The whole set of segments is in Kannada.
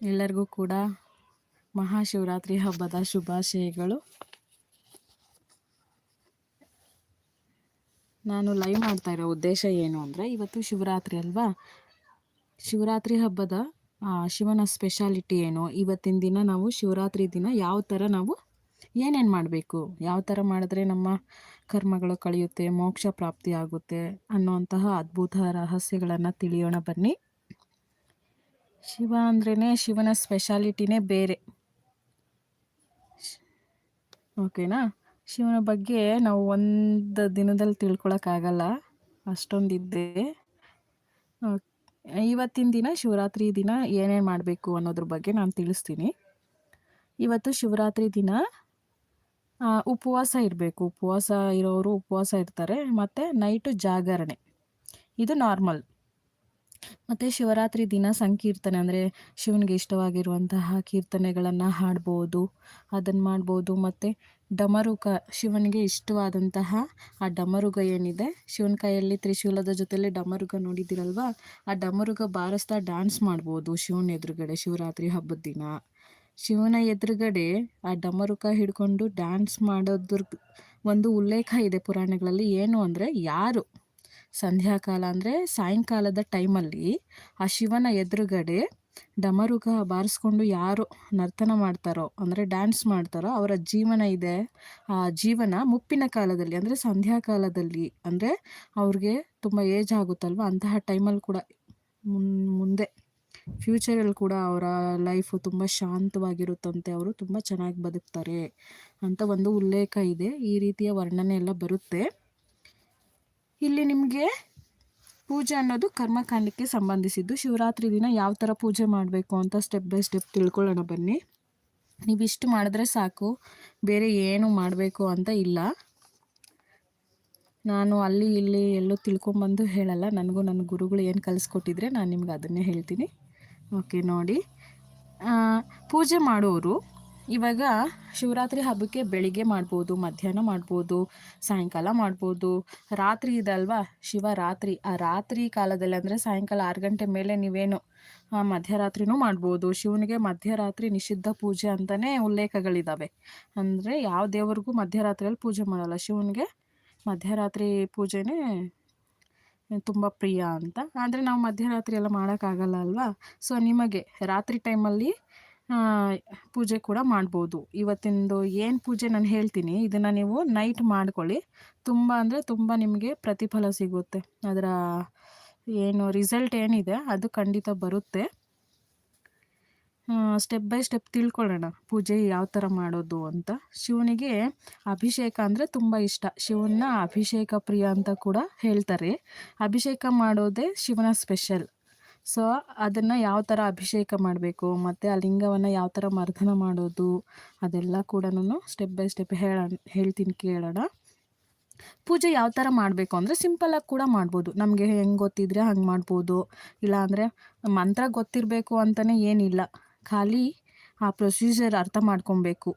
ಎಲ್ಲರಿಗೂ ಕೂಡ ಮಹಾಶಿವರಾತ್ರಿ ಹಬ್ಬದ ಶುಭಾಶಯಗಳು. ನಾನು ಲೈವ್ ಮಾಡ್ತಾ ಇರೋ ಉದ್ದೇಶ ಏನು ಅಂದರೆ, ಇವತ್ತು ಶಿವರಾತ್ರಿ ಅಲ್ವಾ? ಶಿವರಾತ್ರಿ ಹಬ್ಬದ ಶಿವನ ಸ್ಪೆಷಾಲಿಟಿ ಏನು? ಇವತ್ತಿನ ದಿನ ನಾವು ಶಿವರಾತ್ರಿ ದಿನ ಯಾವ ಥರ ನಾವು ಏನೇನು ಮಾಡಬೇಕು? ಯಾವ ಥರ ಮಾಡಿದ್ರೆ ನಮ್ಮ ಕರ್ಮಗಳು ಕಳೆಯುತ್ತೆ, ಮೋಕ್ಷ ಪ್ರಾಪ್ತಿ ಆಗುತ್ತೆ ಅನ್ನುವಂತಹ ಅದ್ಭುತ ರಹಸ್ಯಗಳನ್ನು ತಿಳಿಯೋಣ ಬನ್ನಿ. ಶಿವ ಅಂದ್ರೇ ಶಿವನ ಸ್ಪೆಷಾಲಿಟಿನೇ ಬೇರೆ. ಓಕೆನಾ ಶಿವನ ಬಗ್ಗೆ ನಾವು ಒಂದು ದಿನದಲ್ಲಿ ತಿಳ್ಕೊಳಕ್ಕಾಗಲ್ಲ ಅಷ್ಟೊಂದಿದ್ದೆ. ಇವತ್ತಿನ ದಿನ ಶಿವರಾತ್ರಿ ದಿನ ಏನೇನು ಮಾಡಬೇಕು ಅನ್ನೋದ್ರ ಬಗ್ಗೆ ನಾನು ತಿಳಿಸ್ತೀನಿ. ಇವತ್ತು ಶಿವರಾತ್ರಿ ದಿನ ಉಪವಾಸ ಇರಬೇಕು. ಉಪವಾಸ ಇರೋರು ಉಪವಾಸ ಇರ್ತಾರೆ. ಮತ್ತು ನೈಟು ಜಾಗರಣೆ. ಇದು ನಾರ್ಮಲ್ ಮತ್ತು ಶಿವರಾತ್ರಿ ದಿನ ಸಂಕೀರ್ತನೆ ಅಂದರೆ ಶಿವನಿಗೆ ಇಷ್ಟವಾಗಿರುವಂತಹ ಕೀರ್ತನೆಗಳನ್ನು ಹಾಡ್ಬೋದು ಅದನ್ನು ಮಾಡ್ಬೋದು. ಮತ್ತು ಡಮರುಕ ಶಿವನಿಗೆ ಇಷ್ಟವಾದಂತಹ ಆ ಡಮರುಗ ಏನಿದೆ, ಶಿವನ ಕೈಯಲ್ಲಿ ತ್ರಿಶೂಲದ ಜೊತೆಯಲ್ಲಿ ಡಮರುಗ ನೋಡಿದ್ದೀರಲ್ವ? ಆ ಡಮರುಗ ಬಾರಿಸ್ತಾ ಡ್ಯಾನ್ಸ್ ಮಾಡ್ಬೋದು ಶಿವನ ಎದುರುಗಡೆ ಶಿವರಾತ್ರಿ ಹಬ್ಬದ ದಿನ. ಶಿವನ ಎದುರುಗಡೆ ಆ ಡಮರುಕ ಹಿಡ್ಕೊಂಡು ಡ್ಯಾನ್ಸ್ ಮಾಡೋದ್ರ ಒಂದು ಉಲ್ಲೇಖ ಇದೆ ಪುರಾಣಗಳಲ್ಲಿ. ಏನು ಅಂದರೆ ಯಾರು? ಸಂಧ್ಯಾಕಾಲ ಅಂದರೆ ಸಾಯಂಕಾಲದ ಟೈಮಲ್ಲಿ ಆ ಶಿವನ ಎದುರುಗಡೆ ಡಮರುಗ ಬಾರಿಸ್ಕೊಂಡು ಯಾರು ನರ್ತನ ಮಾಡ್ತಾರೋ, ಅಂದರೆ ಡ್ಯಾನ್ಸ್ ಮಾಡ್ತಾರೋ, ಅವರ ಜೀವನ ಇದೆ. ಆ ಜೀವನ ಮುಪ್ಪಿನ ಕಾಲದಲ್ಲಿ ಅಂದರೆ ಸಂಧ್ಯಾಕಾಲದಲ್ಲಿ ಅಂದರೆ ಅವ್ರಿಗೆ ತುಂಬ ಏಜ್ ಆಗುತ್ತಲ್ವ? ಅಂತಹ ಟೈಮಲ್ಲಿ ಕೂಡ ಮುಂದೆ ಫ್ಯೂಚರಲ್ಲಿ ಕೂಡ ಅವರ ಲೈಫು ತುಂಬ ಶಾಂತವಾಗಿರುತ್ತಂತೆ. ಅವರು ತುಂಬ ಚೆನ್ನಾಗಿ ಬದುಕ್ತಾರೆ ಅಂತ ಒಂದು ಉಲ್ಲೇಖ ಇದೆ. ಈ ರೀತಿಯ ವರ್ಣನೆ ಎಲ್ಲ ಬರುತ್ತೆ. ಇಲ್ಲಿ ನಿಮಗೆ ಪೂಜೆ ಅನ್ನೋದು ಕರ್ಮಕಾಂಡಕ್ಕೆ ಸಂಬಂಧಿಸಿದ್ದು. ಶಿವರಾತ್ರಿ ದಿನ ಯಾವ ಥರ ಪೂಜೆ ಮಾಡಬೇಕು ಅಂತ ಸ್ಟೆಪ್ ಬೈ ಸ್ಟೆಪ್ ತಿಳ್ಕೊಳ್ಳೋಣ ಬನ್ನಿ. ನೀವಿಷ್ಟು ಮಾಡಿದ್ರೆ ಸಾಕು. ಬೇರೆ ಏನು ಮಾಡಬೇಕು ಅಂತ ಇಲ್ಲ. ನಾನು ಅಲ್ಲಿ, ಇಲ್ಲಿ ಎಲ್ಲೋ ತಿಳ್ಕೊಂಬಂದು ಹೇಳಲ್ಲ. ನನಗೂ ನನ್ನ ಗುರುಗಳು ಏನು ಕಲಿಸ್ಕೊಟ್ಟಿದ್ರೆ ನಾನು ನಿಮ್ಗೆ ಅದನ್ನೇ ಹೇಳ್ತೀನಿ. ಓಕೆ ನೋಡಿ. ಪೂಜೆ ಮಾಡೋರು ಇವಾಗ ಶಿವರಾತ್ರಿ ಹಬ್ಬಕ್ಕೆ ಬೆಳಿಗ್ಗೆ ಮಾಡ್ಬೋದು, ಮಧ್ಯಾಹ್ನ ಮಾಡ್ಬೋದು, ಸಾಯಂಕಾಲ ಮಾಡ್ಬೋದು. ರಾತ್ರಿ ಇದಲ್ವಾ? ಶಿವರಾತ್ರಿ. ಆ ರಾತ್ರಿ ಕಾಲದಲ್ಲಿ ಅಂದರೆ ಸಾಯಂಕಾಲ ಆರು ಗಂಟೆ ಮೇಲೆ ನೀವೇನು ಮಧ್ಯರಾತ್ರಿನೂ ಮಾಡ್ಬೋದು. ಶಿವನಿಗೆ ಮಧ್ಯರಾತ್ರಿ ನಿಷಿದ್ಧ ಪೂಜೆ ಅಂತಲೇ ಉಲ್ಲೇಖಗಳಿದ್ದಾವೆ ಅಂದರೆ ಯಾವ ದೇವರಿಗೂ ಮಧ್ಯರಾತ್ರಿಯಲ್ಲಿ ಪೂಜೆ ಮಾಡೋಲ್ಲ. ಶಿವನಿಗೆ ಮಧ್ಯರಾತ್ರಿ ಪೂಜೆನೇ ತುಂಬ ಪ್ರಿಯ ಅಂತ. ಆದರೆ ನಾವು ಮಧ್ಯರಾತ್ರಿ ಎಲ್ಲ ಮಾಡೋಕ್ಕಾಗಲ್ಲ ಅಲ್ವಾ? ಸೊ ನಿಮಗೆ ರಾತ್ರಿ ಟೈಮಲ್ಲಿ ಪೂಜೆ ಕೂಡ ಮಾಡ್ಬೋದು. ಇವತ್ತಿಂದು ಏನು ಪೂಜೆ ನಾನು ಹೇಳ್ತೀನಿ, ಇದನ್ನು ನೀವು ನೈಟ್ ಮಾಡ್ಕೊಳ್ಳಿ. ತುಂಬ ಅಂದರೆ ತುಂಬ ನಿಮಗೆ ಪ್ರತಿಫಲ ಸಿಗುತ್ತೆ. ಅದರ ಏನು ರಿಸಲ್ಟ್ ಏನಿದೆ ಅದು ಖಂಡಿತ ಬರುತ್ತೆ. ಸ್ಟೆಪ್ ಬೈ ಸ್ಟೆಪ್ ತಿಳ್ಕೊಳ್ಳೋಣ ಪೂಜೆ ಯಾವ ಥರ ಮಾಡೋದು ಅಂತ. ಶಿವನಿಗೆ ಅಭಿಷೇಕ ಅಂದರೆ ತುಂಬ ಇಷ್ಟ. ಶಿವನ ಅಭಿಷೇಕ ಪ್ರಿಯ ಅಂತ ಕೂಡ ಹೇಳ್ತಾರೆ. ಅಭಿಷೇಕ ಮಾಡೋದೇ ಶಿವನ ಸ್ಪೆಷಲ್ ಸೊ, ಅದನ್ನು ಯಾವ ಥರ ಅಭಿಷೇಕ ಮಾಡಬೇಕು, ಮತ್ತು ಆ ಲಿಂಗವನ್ನು ಯಾವ ಥರ ಮರ್ದನ ಮಾಡೋದು, ಅದೆಲ್ಲ ಕೂಡ ಸ್ಟೆಪ್ ಬೈ ಸ್ಟೆಪ್ ಹೇಳ ಹೇಳ್ತೀನಿ ಕೇಳೋಣ. ಪೂಜೆ ಯಾವ ಥರ ಮಾಡಬೇಕು ಅಂದರೆ ಸಿಂಪಲಾಗಿ ಕೂಡ ಮಾಡ್ಬೋದು. ನಮಗೆ ಹೆಂಗೆ ಗೊತ್ತಿದ್ರೆ ಹಂಗೆ ಮಾಡ್ಬೋದು. ಇಲ್ಲಾಂದರೆ ಮಂತ್ರ ಗೊತ್ತಿರಬೇಕು ಅಂತಲೇ ಏನಿಲ್ಲ. ಖಾಲಿ ಆ ಪ್ರೊಸೀಜರ್ ಅರ್ಥ ಮಾಡ್ಕೊಬೇಕು.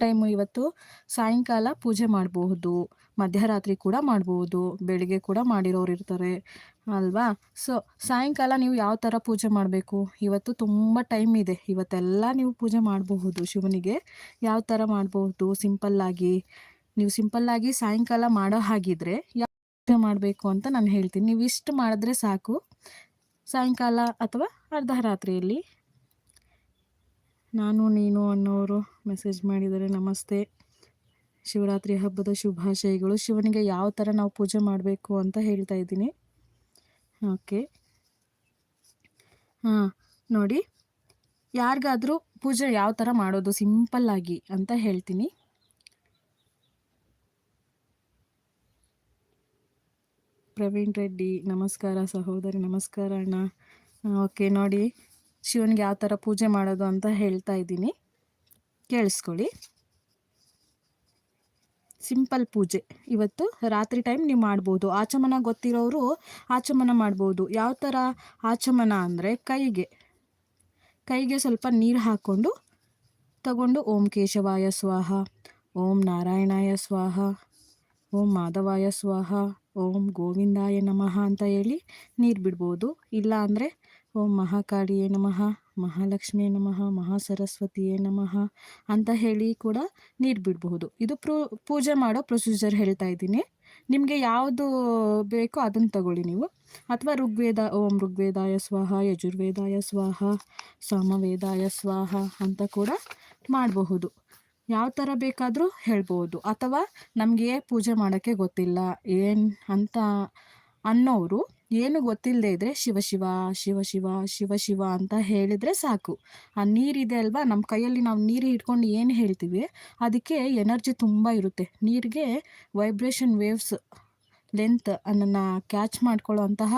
ಟೈಮು ಇವತ್ತು ಸಾಯಂಕಾಲ ಪೂಜೆ ಮಾಡಬಹುದು ಮಧ್ಯರಾತ್ರಿ ಕೂಡ ಮಾಡಬಹುದು ಬೆಳಿಗ್ಗೆ ಕೂಡ ಮಾಡಿರೋರು ಇರ್ತಾರೆ. ಅಲ್ವಾ? ಸೊ ಸಾಯಂಕಾಲ ನೀವು ಯಾವ ಥರ ಪೂಜೆ ಮಾಡಬೇಕು? ಇವತ್ತು ತುಂಬ ಟೈಮ್ ಇದೆ. ಇವತ್ತೆಲ್ಲ ನೀವು ಪೂಜೆ ಮಾಡಬಹುದು ಶಿವನಿಗೆ. ಯಾವ ಥರ ಮಾಡಬಹುದು? ಸಿಂಪಲ್ಲಾಗಿ ನೀವು ಸಿಂಪಲ್ಲಾಗಿ ಸಾಯಂಕಾಲ ಮಾಡೋ ಹಾಗಿದ್ರೆ ಯಾವ ಪೂಜೆ ಮಾಡಬೇಕು ಅಂತ ನಾನು ಹೇಳ್ತೀನಿ. ನೀವು ಇಷ್ಟು ಮಾಡಿದ್ರೆ ಸಾಕು. ಸಾಯಂಕಾಲ ಅಥವಾ ಅರ್ಧ ರಾತ್ರಿಯಲ್ಲಿ ನಾನು, ನೀನು ಅನ್ನೋರು ಮೆಸೇಜ್ ಮಾಡಿದರೆ ನಮಸ್ತೆ. ಶಿವರಾತ್ರಿ ಹಬ್ಬದ ಶುಭಾಶಯಗಳು. ಶಿವನಿಗೆ ಯಾವ ಥರ ನಾವು ಪೂಜೆ ಮಾಡಬೇಕು ಅಂತ ಹೇಳ್ತಾ ಇದ್ದೀನಿ. ಓಕೆ. ಹಾಂ, ನೋಡಿ. ಯಾರಿಗಾದರೂ ಪೂಜೆ ಯಾವ ಥರ ಮಾಡೋದು ಸಿಂಪಲ್ಲಾಗಿ ಅಂತ ಹೇಳ್ತೀನಿ. ಪ್ರವೀಣ್ ರೆಡ್ಡಿ, ನಮಸ್ಕಾರ ಸಹೋದರಿ, ನಮಸ್ಕಾರ ಅಣ್ಣ. ಓಕೆ, ನೋಡಿ. ಶಿವನಿಗೆ ಯಾವ ಥರ ಪೂಜೆ ಮಾಡೋದು ಅಂತ ಹೇಳ್ತಾ ಇದ್ದೀನಿ. ಕೇಳಿಸ್ಕೊಳ್ಳಿ. ಸಿಂಪಲ್ ಪೂಜೆ. ಇವತ್ತು ರಾತ್ರಿ ಟೈಮ್ ನೀವು ಮಾಡ್ಬೋದು. ಆಚಮನ ಗೊತ್ತಿರೋರು ಆಚಮನ ಮಾಡ್ಬೋದು. ಯಾವ ಥರ ಆಚಮನ ಅಂದರೆ ಕೈಗೆ. ಕೈಗೆ ಸ್ವಲ್ಪ ನೀರು ಹಾಕ್ಕೊಂಡು ತಗೊಂಡು ಓಂ ಕೇಶವಾಯ ಸ್ವಾಹ, ಓಂ ನಾರಾಯಣಾಯ ಸ್ವಾಹ, ಓಂ ಮಾಧವಾಯ ಸ್ವಾಹ, ಓಂ ಗೋವಿಂದಾಯ ನಮಃ ಅಂತ ಹೇಳಿ ನೀರು ಬಿಡ್ಬೋದು. ಇಲ್ಲ ಅಂದರೆ ಓಂ ಮಹಾಕಾಳಿಯೇ ನಮಃ. ಮಹಾಲಕ್ಷ್ಮಿಯೇ ನಮಃ, ಮಹಾಸರಸ್ವತಿಯೇ ನಮಃ ಅಂತ ಹೇಳಿ ಕೂಡ ನೀರು ಬಿಡಬಹುದು. ಇದು ಪ್ರೂ, ಪೂಜೆ ಮಾಡೋ ಪ್ರೊಸೀಜರ್ ಹೇಳ್ತಾ ಇದ್ದೀನಿ. ನಿಮಗೆ ಯಾವುದು ಬೇಕೋ ಅದನ್ನು ತಗೊಳ್ಳಿ ನೀವು. ಅಥವಾ ಋಗ್ವೇದ, ಓಂ ಋಗ್ವೇದಾಯ ಸ್ವಾಹ, ಯಜುರ್ವೇದಾಯ ಸ್ವಾಹ, ಸಾಮವೇದಾಯ ಸ್ವಾಹ ಅಂತ ಕೂಡ ಮಾಡಬಹುದು. ಯಾವ ಥರ ಬೇಕಾದರೂ ಹೇಳ್ಬೋದು ಅಥವಾ ನಮಗೆ ಪೂಜೆ ಮಾಡೋಕ್ಕೆ ಗೊತ್ತಿಲ್ಲ ಏನು ಅಂತ ಅನ್ನೋರು ಏನು ಗೊತ್ತಿಲ್ಲದೆ ಇದ್ದರೆ ಶಿವ ಶಿವ ಶಿವ ಶಿವ ಶಿವ ಶಿವ ಅಂತ ಹೇಳಿದರೆ ಸಾಕು. ಆ ನೀರಿದೆ ಅಲ್ವಾ? ನಮ್ಮ ಕೈಯಲ್ಲಿ ನಾವು ನೀರು ಹಿಡ್ಕೊಂಡು ಏನು ಹೇಳ್ತೀವಿ? ಅದಕ್ಕೆ ಎನರ್ಜಿ ತುಂಬ ಇರುತ್ತೆ. ನೀರಿಗೆ ವೈಬ್ರೇಷನ್ ವೇವ್ಸ್, ಲೆಂತ್ ಅನ್ನನ್ನು ಕ್ಯಾಚ್ ಮಾಡ್ಕೊಳ್ಳೋ ಅಂತಹ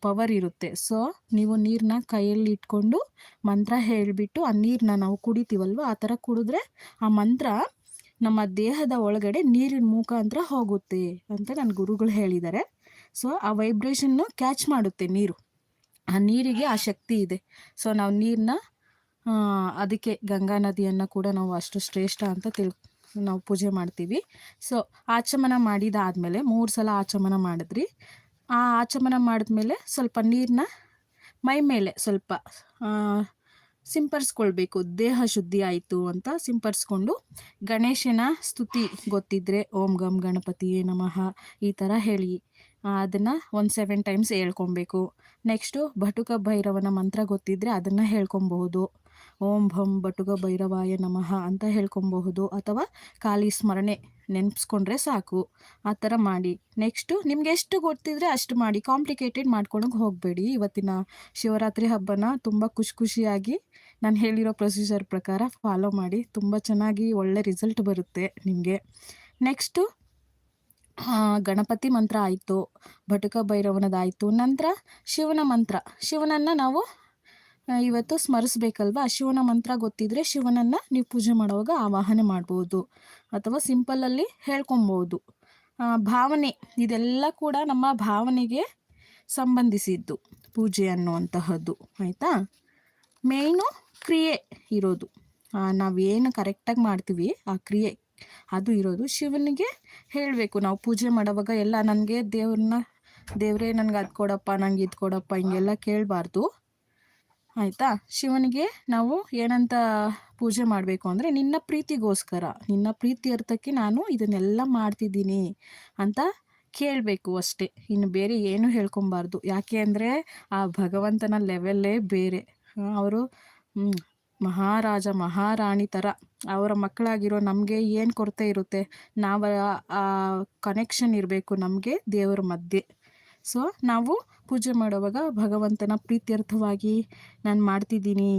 ಪವರ್ ಇರುತ್ತೆ. ಸೊ, ನೀವು ನೀರನ್ನ ಕೈಯಲ್ಲಿ ಇಟ್ಕೊಂಡು ಮಂತ್ರ ಹೇಳಿಬಿಟ್ಟು ಆ ನೀರನ್ನ ನಾವು ಕುಡಿತೀವಲ್ವ? ಆ ಥರ ಕುಡಿದ್ರೆ ಆ ಮಂತ್ರ ನಮ್ಮ ದೇಹದ ಒಳಗಡೆ ನೀರಿನ ಮುಖಾಂತರ ಹೋಗುತ್ತೆ ಅಂತ ನನ್ನ ಗುರುಗಳು ಹೇಳಿದ್ದಾರೆ ಸೊ ಆ ವೈಬ್ರೇಷನ್ನು ಕ್ಯಾಚ್ ಮಾಡುತ್ತೆ ನೀರು. ಆ ನೀರಿಗೆ ಆ ಶಕ್ತಿ ಇದೆ. ಸೊ ನಾವು ನೀರನ್ನ ಅದಕ್ಕೆ ಗಂಗಾ ನದಿಯನ್ನು ಕೂಡ ನಾವು ಅಷ್ಟು ಶ್ರೇಷ್ಠ ಅಂತ ತಿಳ್, ನಾವು ಪೂಜೆ ಮಾಡ್ತೀವಿ. ಸೊ ಆಚಮನ ಮಾಡಿದಾದಮೇಲೆ ಮೂರು ಸಲ ಆಚಮನ ಮಾಡಿದ್ರಿ. ಆ ಆಚಮನ ಮಾಡಿದ್ಮೇಲೆ ಸ್ವಲ್ಪ ನೀರನ್ನ ಮೈ ಮೇಲೆ ಸ್ವಲ್ಪ ಸಿಂಪರಿಸ್ಕೊಳ್ಬೇಕು. ದೇಹ ಶುದ್ಧಿ ಆಯಿತು ಅಂತ ಸಿಂಪರಿಸ್ಕೊಂಡು ಗಣೇಶನ ಸ್ತುತಿ ಗೊತ್ತಿದ್ರೆ ಓಂ ಗಂ ಗಣಪತಿಯೇ ನಮಃ ಈ ಥರ ಹೇಳಿ ಅದನ್ನು ಒಂದು ಸೆವೆನ್ ಟೈಮ್ಸ್ ಹೇಳ್ಕೊಬೇಕು. ನೆಕ್ಸ್ಟು ಭಟುಕ ಭೈರವನ ಮಂತ್ರ ಗೊತ್ತಿದ್ದರೆ ಅದನ್ನು ಹೇಳ್ಕೊಬಹುದು. ಓಂ ಭಂ ಬಟುಕ ಭೈರವಾಯ ನಮಃ ಅಂತ ಹೇಳ್ಕೊಬಹುದು. ಅಥವಾ ಖಾಲಿ ಸ್ಮರಣೆ ನೆನೆಸ್ಕೊಂಡ್ರೆ ಸಾಕು. ಆ ಥರ ಮಾಡಿ. ನೆಕ್ಸ್ಟು ನಿಮ್ಗೆ ಎಷ್ಟು ಗೊತ್ತಿದ್ರೆ ಅಷ್ಟು ಮಾಡಿ. ಕಾಂಪ್ಲಿಕೇಟೆಡ್ ಮಾಡ್ಕೊಳಕ್ಕೆ ಹೋಗಬೇಡಿ. ಇವತ್ತಿನ ಶಿವರಾತ್ರಿ ಹಬ್ಬನ ತುಂಬ ಖುಷಿ ಖುಷಿಯಾಗಿ ನಾನು ಹೇಳಿರೋ ಪ್ರೊಸೀಜರ್ ಪ್ರಕಾರ ಫಾಲೋ ಮಾಡಿ. ತುಂಬ ಚೆನ್ನಾಗಿ ಒಳ್ಳೆ ರಿಸಲ್ಟ್ ಬರುತ್ತೆ ನಿಮಗೆ. ನೆಕ್ಸ್ಟು ಗಣಪತಿ ಮಂತ್ರ ಆಯಿತು, ಭಟಕ ಭೈರವನದಾಯಿತು. ನಂತರ ಶಿವನ ಮಂತ್ರ. ಶಿವನನ್ನು ನಾವು ಇವತ್ತು ಸ್ಮರಿಸ್ಬೇಕಲ್ವಾ? ಶಿವನ ಮಂತ್ರ ಗೊತ್ತಿದ್ರೆ ಶಿವನನ್ನು ನೀವು ಪೂಜೆ ಮಾಡುವಾಗ ಆವಾಹನೆ ಮಾಡ್ಬೋದು, ಅಥವಾ ಸಿಂಪಲಲ್ಲಿ ಹೇಳ್ಕೊಬೋದು. ಭಾವನೆ, ಇದೆಲ್ಲ ಕೂಡ ನಮ್ಮ ಭಾವನೆಗೆ ಸಂಬಂಧಿಸಿದ್ದು ಪೂಜೆ ಅನ್ನುವಂತಹದ್ದು, ಆಯಿತಾ? ಮೇಯ್ನು ಕ್ರಿಯೆ ಇರೋದು. ನಾವೇನು ಕರೆಕ್ಟಾಗಿ ಮಾಡ್ತೀವಿ, ಆ ಕ್ರಿಯೆ ಅದು ಇರೋದು. ಶಿವನಿಗೆ ಹೇಳಬೇಕು, ನಾವು ಪೂಜೆ ಮಾಡೋವಾಗ ಎಲ್ಲ ನನಗೆ ದೇವ್ರನ್ನ, ದೇವರೇ ನನಗೆ ಅದು ಕೊಡಪ್ಪ, ನಂಗೆ ಇದು ಕೊಡಪ್ಪ ಹಿಂಗೆಲ್ಲ ಕೇಳಬಾರ್ದು. ಆಯಿತಾ? ಶಿವನಿಗೆ ನಾವು ಏನಂತ ಪೂಜೆ ಮಾಡಬೇಕು ಅಂದರೆ ನಿನ್ನ ಪ್ರೀತಿಗೋಸ್ಕರ, ನಿನ್ನ ಪ್ರೀತಿ ಅರ್ಥಕ್ಕೆ ನಾನು ಇದನ್ನೆಲ್ಲ ಮಾಡ್ತಿದ್ದೀನಿ ಅಂತ ಕೇಳಬೇಕು ಅಷ್ಟೇ. ಇನ್ನು ಬೇರೆ ಏನು ಹೇಳ್ಕೊಬಾರ್ದು. ಯಾಕೆ ಅಂದರೆ ಆ ಭಗವಂತನ ಲೆವೆಲ್ಲೇ ಬೇರೆ. ಅವರು ಮಹಾರಾಜ, ಮಹಾರಾಣಿ ಥರ ಅವರ ಮಕ್ಕಳಾಗಿರೋ ನಮಗೆ ಏನು ಕೊರತೆ ಇರುತ್ತೆ? ನಾವು ಆ ಕನೆಕ್ಷನ್ ಇರಬೇಕು ನಮಗೆ ದೇವರ ಮಧ್ಯೆ. ಸೊ ನಾವು ಪೂಜೆ ಮಾಡುವಾಗ ಭಗವಂತನ ಪ್ರೀತ್ಯರ್ಥವಾಗಿ ನಾನು ಮಾಡ್ತಿದ್ದೀನಿ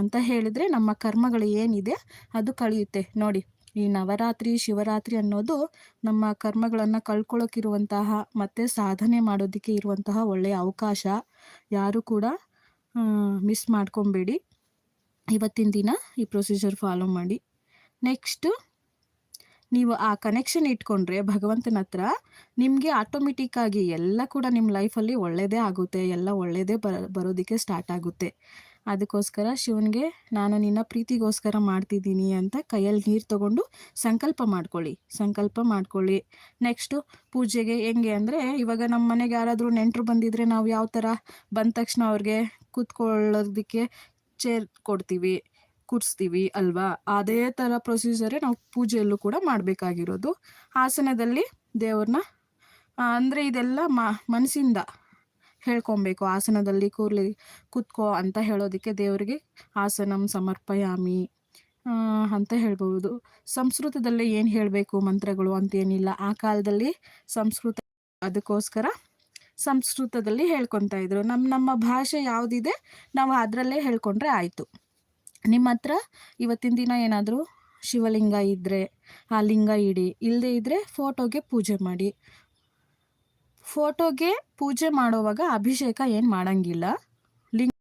ಅಂತ ಹೇಳಿದರೆ ನಮ್ಮ ಕರ್ಮಗಳು ಏನಿದೆ ಅದು ಕಳೆಯುತ್ತೆ. ನೋಡಿ, ಈ ನವರಾತ್ರಿ, ಶಿವರಾತ್ರಿ ಅನ್ನೋದು ನಮ್ಮ ಕರ್ಮಗಳನ್ನು ಕಳ್ಕೊಳ್ಳೋಕ್ಕಿರುವಂತಹ ಮತ್ತು ಸಾಧನೆ ಮಾಡೋದಕ್ಕೆ ಇರುವಂತಹ ಒಳ್ಳೆಯ ಅವಕಾಶ. ಯಾರು ಕೂಡ ಮಿಸ್ ಮಾಡ್ಕೊಬೇಡಿ. ಇವತ್ತಿನ ದಿನ ಈ ಪ್ರೊಸೀಜರ್ ಫಾಲೋ ಮಾಡಿ. ನೆಕ್ಸ್ಟು ನೀವು ಆ ಕನೆಕ್ಷನ್ ಇಟ್ಕೊಂಡ್ರೆ ಭಗವಂತನ ಹತ್ರ ನಿಮಗೆ ಆಟೋಮೆಟಿಕ್ಕಾಗಿ ಎಲ್ಲ ಕೂಡ ನಿಮ್ಮ ಲೈಫಲ್ಲಿ ಒಳ್ಳೆಯದೇ ಆಗುತ್ತೆ, ಎಲ್ಲ ಒಳ್ಳೆಯದೇ ಬರ, ಬರೋದಕ್ಕೆ ಸ್ಟಾರ್ಟ್ ಆಗುತ್ತೆ. ಅದಕ್ಕೋಸ್ಕರ ಶಿವನಿಗೆ ನಾನು ನಿನ್ನ ಪ್ರೀತಿಗೋಸ್ಕರ ಮಾಡ್ತಿದ್ದೀನಿ ಅಂತ ಕೈಯಲ್ಲಿ ನೀರು ತಗೊಂಡು ಸಂಕಲ್ಪ ಮಾಡ್ಕೊಳ್ಳಿ ಸಂಕಲ್ಪ ಮಾಡ್ಕೊಳ್ಳಿ. ನೆಕ್ಸ್ಟು ಪೂಜೆಗೆ ಹೆಂಗೆ ಅಂದರೆ ಇವಾಗ ನಮ್ಮ ಮನೆಗೆ ಯಾರಾದರೂ ನೆಂಟರು ಬಂದಿದ್ರೆ ನಾವು ಯಾವ ಥರ ಬಂದ ತಕ್ಷಣ ಅವ್ರಿಗೆ ಕೂತ್ಕೊಳ್ಳೋದಕ್ಕೆ ಚೇರ್ ಕೊಡ್ತೀವಿ, ಕೂರಿಸ್ತೀವಿ ಅಲ್ವಾ? ಅದೇ ಥರ ಪ್ರೊಸೀಜರೇ ನಾವು ಪೂಜೆಯಲ್ಲೂ ಕೂಡ ಮಾಡಬೇಕಾಗಿರೋದು. ಆಸನದಲ್ಲಿ ದೇವ್ರನ್ನ ಅಂದರೆ ಇದೆಲ್ಲ ಮನಸ್ಸಿಂದ ಹೇಳ್ಕೊಬೇಕು. ಆಸನದಲ್ಲಿ ಕೂರ್ಲಿ, ಕೂತ್ಕೋ ಅಂತ ಹೇಳೋದಕ್ಕೆ ದೇವರಿಗೆ ಆಸನಂ ಸಮರ್ಪಯಾಮಿ ಅಂತ ಹೇಳ್ಬೋದು ಸಂಸ್ಕೃತದಲ್ಲಿ ಏನು ಹೇಳಬೇಕು ಮಂತ್ರಗಳು ಅಂತೇನಿಲ್ಲ. ಆ ಕಾಲದಲ್ಲಿ ಸಂಸ್ಕೃತ ಅದಕ್ಕೋಸ್ಕರ ಸಂಸ್ಕೃತದಲ್ಲಿ ಹೇಳ್ಕೊತಾ ಇದ್ರು. ನಮ್ಮ ನಮ್ಮ ಭಾಷೆ ಯಾವುದಿದೆ, ನಾವು ಅದರಲ್ಲೇ ಹೇಳ್ಕೊಂಡ್ರೆ ಆಯಿತು. ನಿಮ್ಮ ಹತ್ರ ಇವತ್ತಿನ ದಿನ ಏನಾದರೂ ಶಿವಲಿಂಗ ಇದ್ದರೆ ಆ ಲಿಂಗ ಇಡಿ ಇಲ್ಲದೆ ಇದ್ದರೆ ಫೋಟೋಗೆ ಪೂಜೆ ಮಾಡಿ. ಫೋಟೋಗೆ ಪೂಜೆ ಮಾಡೋವಾಗ ಅಭಿಷೇಕ ಏನು ಮಾಡೋಂಗಿಲ್ಲ. ಲಿಂಗ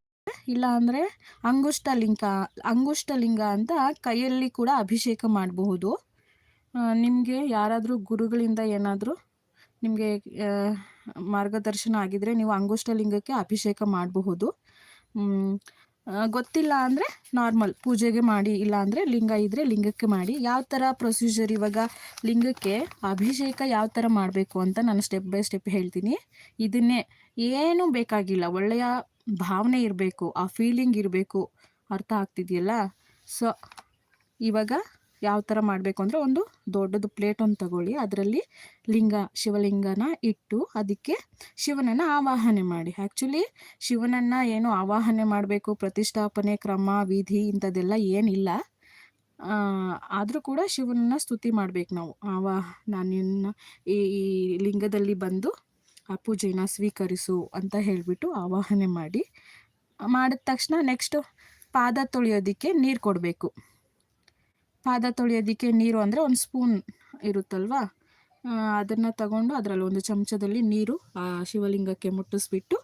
ಇಲ್ಲ ಅಂದರೆ ಅಂಗುಷ್ಟ ಲಿಂಗ ಅಂಗುಷ್ಟ ಲಿಂಗ ಅಂತ ಕೈಯಲ್ಲಿ ಕೂಡ ಅಭಿಷೇಕ ಮಾಡಬಹುದು. ನಿಮಗೆ ಯಾರಾದರೂ ಗುರುಗಳಿಂದ ಏನಾದರೂ ನಿಮಗೆ ಮಾರ್ಗದರ್ಶನ ಆಗಿದ್ದರೆ ನೀವು ಅಂಗುಷ್ಟಲಿಂಗಕ್ಕೆ ಅಭಿಷೇಕ ಮಾಡಬಹುದು. ಗೊತ್ತಿಲ್ಲ ಅಂದರೆ ನಾರ್ಮಲ್ ಪೂಜೆಗೆ ಮಾಡಿ, ಇಲ್ಲ ಅಂದರೆ ಲಿಂಗ ಇದ್ದರೆ ಲಿಂಗಕ್ಕೆ ಮಾಡಿ. ಯಾವ ಥರ ಪ್ರೊಸೀಜರ್ ಇವಾಗ ಲಿಂಗಕ್ಕೆ ಅಭಿಷೇಕ ಯಾವ ಥರ ಮಾಡಬೇಕು ಅಂತ ನಾನು ಸ್ಟೆಪ್ ಬೈ ಸ್ಟೆಪ್ ಹೇಳ್ತೀನಿ. ಇದನ್ನೇ ಏನೂ ಬೇಕಾಗಿಲ್ಲ, ಒಳ್ಳೆಯ ಭಾವನೆ ಇರಬೇಕು, ಆ ಫೀಲಿಂಗ್ ಇರಬೇಕು. ಅರ್ಥ ಆಗ್ತಿದೆಯಲ್ಲ? ಸೊ ಇವಾಗ ಯಾವ ಥರ ಮಾಡಬೇಕು ಅಂದರೆ ಒಂದು ದೊಡ್ಡದು ಒಂದು ತಗೊಳ್ಳಿ. ಅದರಲ್ಲಿ ಲಿಂಗ, ಶಿವಲಿಂಗನ ಇಟ್ಟು ಅದಕ್ಕೆ ಶಿವನನ್ನು ಆವಾಹನೆ ಮಾಡಿ. ಆ್ಯಕ್ಚುಲಿ ಶಿವನನ್ನು ಏನು ಆವಾಹನೆ ಮಾಡಬೇಕು, ಪ್ರತಿಷ್ಠಾಪನೆ, ಕ್ರಮ, ವಿಧಿ ಇಂಥದ್ದೆಲ್ಲ ಏನಿಲ್ಲ. ಆದರೂ ಕೂಡ ಶಿವನನ್ನು ಸ್ತುತಿ ಮಾಡಬೇಕು ನಾವು. ಆವಾ ನಾನು ಈ ಲಿಂಗದಲ್ಲಿ ಬಂದು ಆ ಪೂಜೆನ ಸ್ವೀಕರಿಸು ಅಂತ ಹೇಳಿಬಿಟ್ಟು ಆವಾಹನೆ ಮಾಡಿ. ಮಾಡಿದ ತಕ್ಷಣ ನೆಕ್ಸ್ಟು ಪಾದ ತೊಳೆಯೋದಕ್ಕೆ ನೀರು ಕೊಡಬೇಕು. ಪಾದ ತೊಳೆಯೋದಕ್ಕೆ ನೀರು ಅಂದರೆ ಒಂದು ಸ್ಪೂನ್ ಇರುತ್ತಲ್ವಾ? ಅದನ್ನು ತಗೊಂಡು ಅದರಲ್ಲಿ ಒಂದು ಚಮಚದಲ್ಲಿ ನೀರು, ಆ, ಶಿವಲಿಂಗಕ್ಕೆ ಮುಟ್ಟಿಸ್ಬಿಟ್ಟು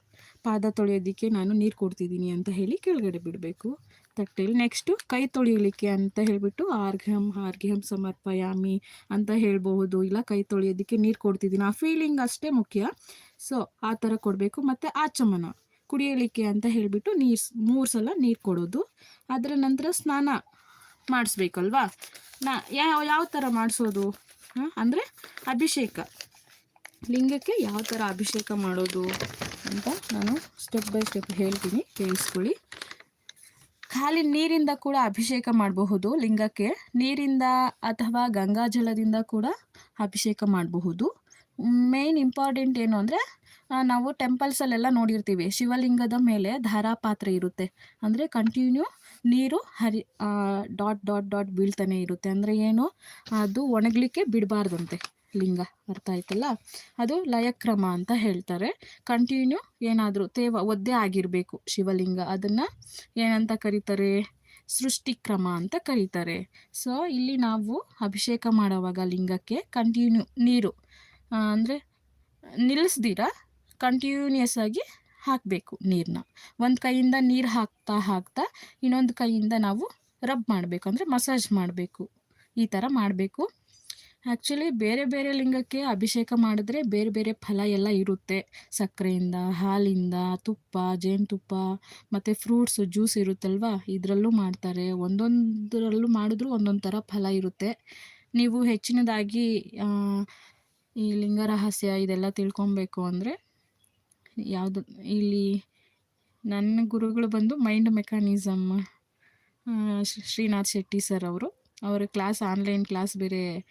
ಪಾದ ತೊಳೆಯೋದಕ್ಕೆ ನಾನು ನೀರು ಕೊಡ್ತಿದ್ದೀನಿ ಅಂತ ಹೇಳಿ ಕೆಳಗಡೆ ಬಿಡಬೇಕು. ತಟ್ಟೆಯಲ್ಲಿ ನೆಕ್ಸ್ಟು ಕೈ ತೊಳೆಯಲಿಕ್ಕೆ ಅಂತ ಹೇಳಿಬಿಟ್ಟು ಆರ್ಘ್ಯಂ ಆರ್ಘ್ಯಂ ಸಮರ್ಪಯಾಮಿ ಅಂತ ಹೇಳ್ಬಹುದು. ಇಲ್ಲ, ಕೈ ತೊಳೆಯೋದಕ್ಕೆ ನೀರು ಕೊಡ್ತಿದ್ದೀನಿ. ಆ ಫೀಲಿಂಗ್ ಅಷ್ಟೇ ಮುಖ್ಯ. ಸೊ ಆ ಥರ ಕೊಡಬೇಕು. ಮತ್ತು ಆಚಮನ ಕುಡಿಯಲಿಕ್ಕೆ ಅಂತ ಹೇಳಿಬಿಟ್ಟು ನೀರು, ಮೂರು ಸಲ ನೀರು ಕೊಡೋದು. ಅದರ ನಂತರ ಸ್ನಾನ. ಮಾಡಿಸ್ಬೇಕಲ್ವಾ? ನಾ ಯಾವ ಯಾವ ಥರ ಮಾಡಿಸೋದು? ಅಂದರೆ ಅಭಿಷೇಕ. ಲಿಂಗಕ್ಕೆ ಯಾವ ಥರ ಅಭಿಷೇಕ ಮಾಡೋದು ಅಂತ ನಾನು ಸ್ಟೆಪ್ ಬೈ ಸ್ಟೆಪ್ ಹೇಳ್ತೀನಿ, ಕೇಳಿಸ್ಕೊಳ್ಳಿ. ಖಾಲಿ ನೀರಿಂದ ಕೂಡ ಅಭಿಷೇಕ ಮಾಡಬಹುದು, ಲಿಂಗಕ್ಕೆ ನೀರಿಂದ ಅಥವಾ ಗಂಗಾಜಲದಿಂದ ಕೂಡ ಅಭಿಷೇಕ ಮಾಡಬಹುದು. ಮೇನ್ ಇಂಪಾರ್ಟೆಂಟ್ ಏನು ಅಂದರೆ ನಾವು ಟೆಂಪಲ್ಸಲ್ಲೆಲ್ಲ ನೋಡಿರ್ತೀವಿ, ಶಿವಲಿಂಗದ ಮೇಲೆ ಧಾರಾಪಾತ್ರೆ ಇರುತ್ತೆ. ಅಂದರೆ ಕಂಟಿನ್ಯೂ ನೀರು ಹರಿ ಡಾಟ್ ಡಾಟ್ ಡಾಟ್ ಬೀಳ್ತಾನೆ ಇರುತ್ತೆ. ಅಂದರೆ ಏನು? ಅದು ಒಣಗಲಿಕ್ಕೆ ಬಿಡಬಾರ್ದಂತೆ. ಲಿಂಗ. ಅರ್ಥ ಆಯ್ತಲ್ಲ? ಅದು ಲಯಕ್ರಮ ಅಂತ ಹೇಳ್ತಾರೆ. ಕಂಟಿನ್ಯೂ ಏನಾದರೂ, ತೇವ, ಒದ್ದೆ ಆಗಿರಬೇಕು ಶಿವಲಿಂಗ. ಅದನ್ನು ಏನಂತ ಕರೀತಾರೆ? ಸೃಷ್ಟಿಕ್ರಮ ಅಂತ ಕರೀತಾರೆ. ಸೊ ಇಲ್ಲಿ ನಾವು ಅಭಿಷೇಕ ಮಾಡುವಾಗ ಲಿಂಗಕ್ಕೆ ಕಂಟಿನ್ಯೂ ನೀರು. ಅಂದರೆ ನಿಲ್ಲಿಸ್ದಿರ ಕಂಟಿನ್ಯೂಸ್ ಆಗಿ ಹಾಕಬೇಕು ನೀರನ್ನ ಒಂದು ಕೈಯಿಂದ ನೀರು ಹಾಕ್ತಾ ಹಾಕ್ತಾ ಇನ್ನೊಂದು ಕೈಯಿಂದ ನಾವು ರಬ್ ಮಾಡಬೇಕು, ಅಂದರೆ ಮಸಾಜ್ ಮಾಡಬೇಕು. ಈ ಥರ ಮಾಡಬೇಕು. ಆ್ಯಕ್ಚುಲಿ ಬೇರೆ ಬೇರೆ ಲಿಂಗಕ್ಕೆ ಅಭಿಷೇಕ ಮಾಡಿದ್ರೆ ಬೇರೆ ಬೇರೆ ಫಲ ಎಲ್ಲ ಇರುತ್ತೆ. ಸಕ್ಕರೆಯಿಂದ, ಹಾಲಿಂದ, ತುಪ್ಪ ಜೇನುತುಪ್ಪ ಮತ್ತು ಫ್ರೂಟ್ಸು ಜ್ಯೂಸ್ ಇರುತ್ತಲ್ವ? ಇದರಲ್ಲೂ ಮಾಡ್ತಾರೆ. ಒಂದೊಂದರಲ್ಲೂ ಮಾಡಿದ್ರೂ ಒಂದೊಂದು ಥರ ಫಲ ಇರುತ್ತೆ. ನೀವು ಹೆಚ್ಚಿನದಾಗಿ ಈ ಲಿಂಗ ರಹಸ್ಯ ಇದೆಲ್ಲ ತಿಳ್ಕೊಬೇಕು ಅಂದರೆ ಯಾವುದು ಇಲ್ಲಿ ನನ್ನ ಗುರುಗಳು ಬಂದು mind mechanism Srinath Shetty sir ಅವರು. ಅವರ ಕ್ಲಾಸ್ ಆನ್ಲೈನ್ ಕ್ಲಾಸ್ ಬೇರೆ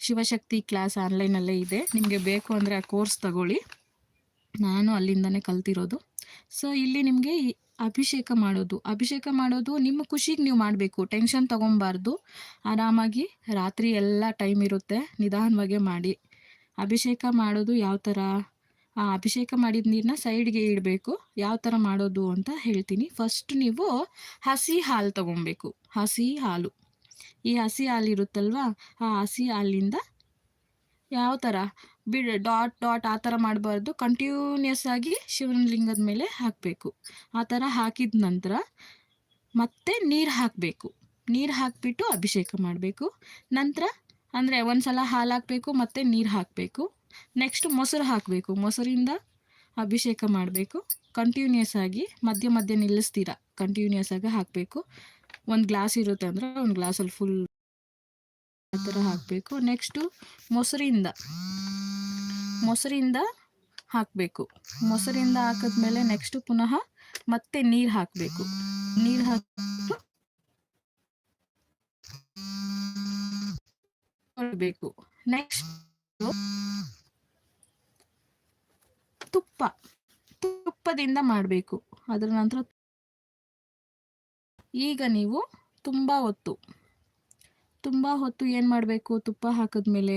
ಶಿವಶಕ್ತಿ ಕ್ಲಾಸ್ ಆನ್ಲೈನಲ್ಲೇ ಇದೆ. ನಿಮಗೆ ಬೇಕು ಅಂದರೆ ಆ ಕೋರ್ಸ್ ತಗೊಳ್ಳಿ. ನಾನು ಅಲ್ಲಿಂದನೇ ಕಲ್ತಿರೋದು. ಸೊ ಇಲ್ಲಿ ನಿಮಗೆ ಅಭಿಷೇಕ ಮಾಡೋದು. ಅಭಿಷೇಕ ಮಾಡೋದು, ನಿಮ್ಮ ಖುಷಿಗೆ ನೀವು ಮಾಡಬೇಕು. ಟೆನ್ಷನ್ ತೊಗೊಬಾರ್ದು. ಆರಾಮಾಗಿ ರಾತ್ರಿ ಎಲ್ಲ ಟೈಮ್ ಇರುತ್ತೆ. ನಿಧಾನವಾಗೇ ಮಾಡಿ. ಅಭಿಷೇಕ ಮಾಡೋದು ಯಾವ ಥರ ಅಭಿಷೇಕ ಮಾಡಿದ ನೀರನ್ನ ಸೈಡ್ಗೆ ಇಡಬೇಕು. ಯಾವ ಥರ ಮಾಡೋದು ಅಂತ ಹೇಳ್ತೀನಿ. ಫಸ್ಟ್ ನೀವು ಹಸಿ ಹಾಲು ತಗೊಬೇಕು. ಹಸಿ ಹಾಲು. ಈ ಹಸಿ ಹಾಲು ಇರುತ್ತಲ್ವ? ಆ ಹಸಿ ಹಾಲಿಂದ ಯಾವ ಥರ ಬಿಡ್, ಡಾಟ್ ಡಾಟ್ ಆ ಥರ ಮಾಡಬಾರ್ದು. ಕಂಟಿನ್ಯೂಸ್ ಆಗಿ ಶಿವನ ಲಿಂಗದ ಮೇಲೆ ಹಾಕಬೇಕು. ಆ ಥರ ಹಾಕಿದ ನಂತರ ಮತ್ತೆ ನೀರು ಹಾಕಬೇಕು. ನೀರು ಹಾಕಿಬಿಟ್ಟು ಅಭಿಷೇಕ ಮಾಡಬೇಕು. ನಂತರ ಅಂದರೆ ಒಂದು ಸಲ ಹಾಲು ಹಾಕಬೇಕು, ಮತ್ತು ನೀರು ಹಾಕಬೇಕು. ನೆಕ್ಸ್ಟ್ ಮೊಸರು ಹಾಕಬೇಕು. ಮೊಸರಿಂದ ಅಭಿಷೇಕ ಮಾಡಬೇಕು. ಕಂಟಿನ್ಯೂಸ್ ಆಗಿ ಮಧ್ಯ ಮಧ್ಯ ನಿಲ್ಲಿಸ್ತೀರ? ಕಂಟಿನ್ಯೂಸ್ ಆಗಿ ಹಾಕಬೇಕು. ಒಂದು ಗ್ಲಾಸ್ ಇರುತ್ತೆ ಅಂದರೆ ಒಂದು ಗ್ಲಾಸಲ್ಲಿ ಫುಲ್ ಆ ಥರ ಹಾಕಬೇಕು. ನೆಕ್ಸ್ಟು ಮೊಸರಿಂದ ಮೊಸರಿಂದ ಹಾಕಬೇಕು. ಮೊಸರಿಂದ ಹಾಕಿದ್ಮೇಲೆ ನೆಕ್ಸ್ಟು ಪುನಃ ಮತ್ತೆ ನೀರು ಹಾಕಬೇಕು. ನೀರು ಹಾಕಬೇಕು. ನೆಕ್ಸ್ಟ್ ತುಪ್ಪ ತುಪ್ಪದಿಂದ ಮಾಡಬೇಕು. ಅದರ ನಂತರ ಈಗ ನೀವು ತುಂಬ ಹೊತ್ತು ತುಂಬ ಹೊತ್ತು ಏನು ಮಾಡಬೇಕು ತುಪ್ಪ ಹಾಕಿದ್ಮೇಲೆ?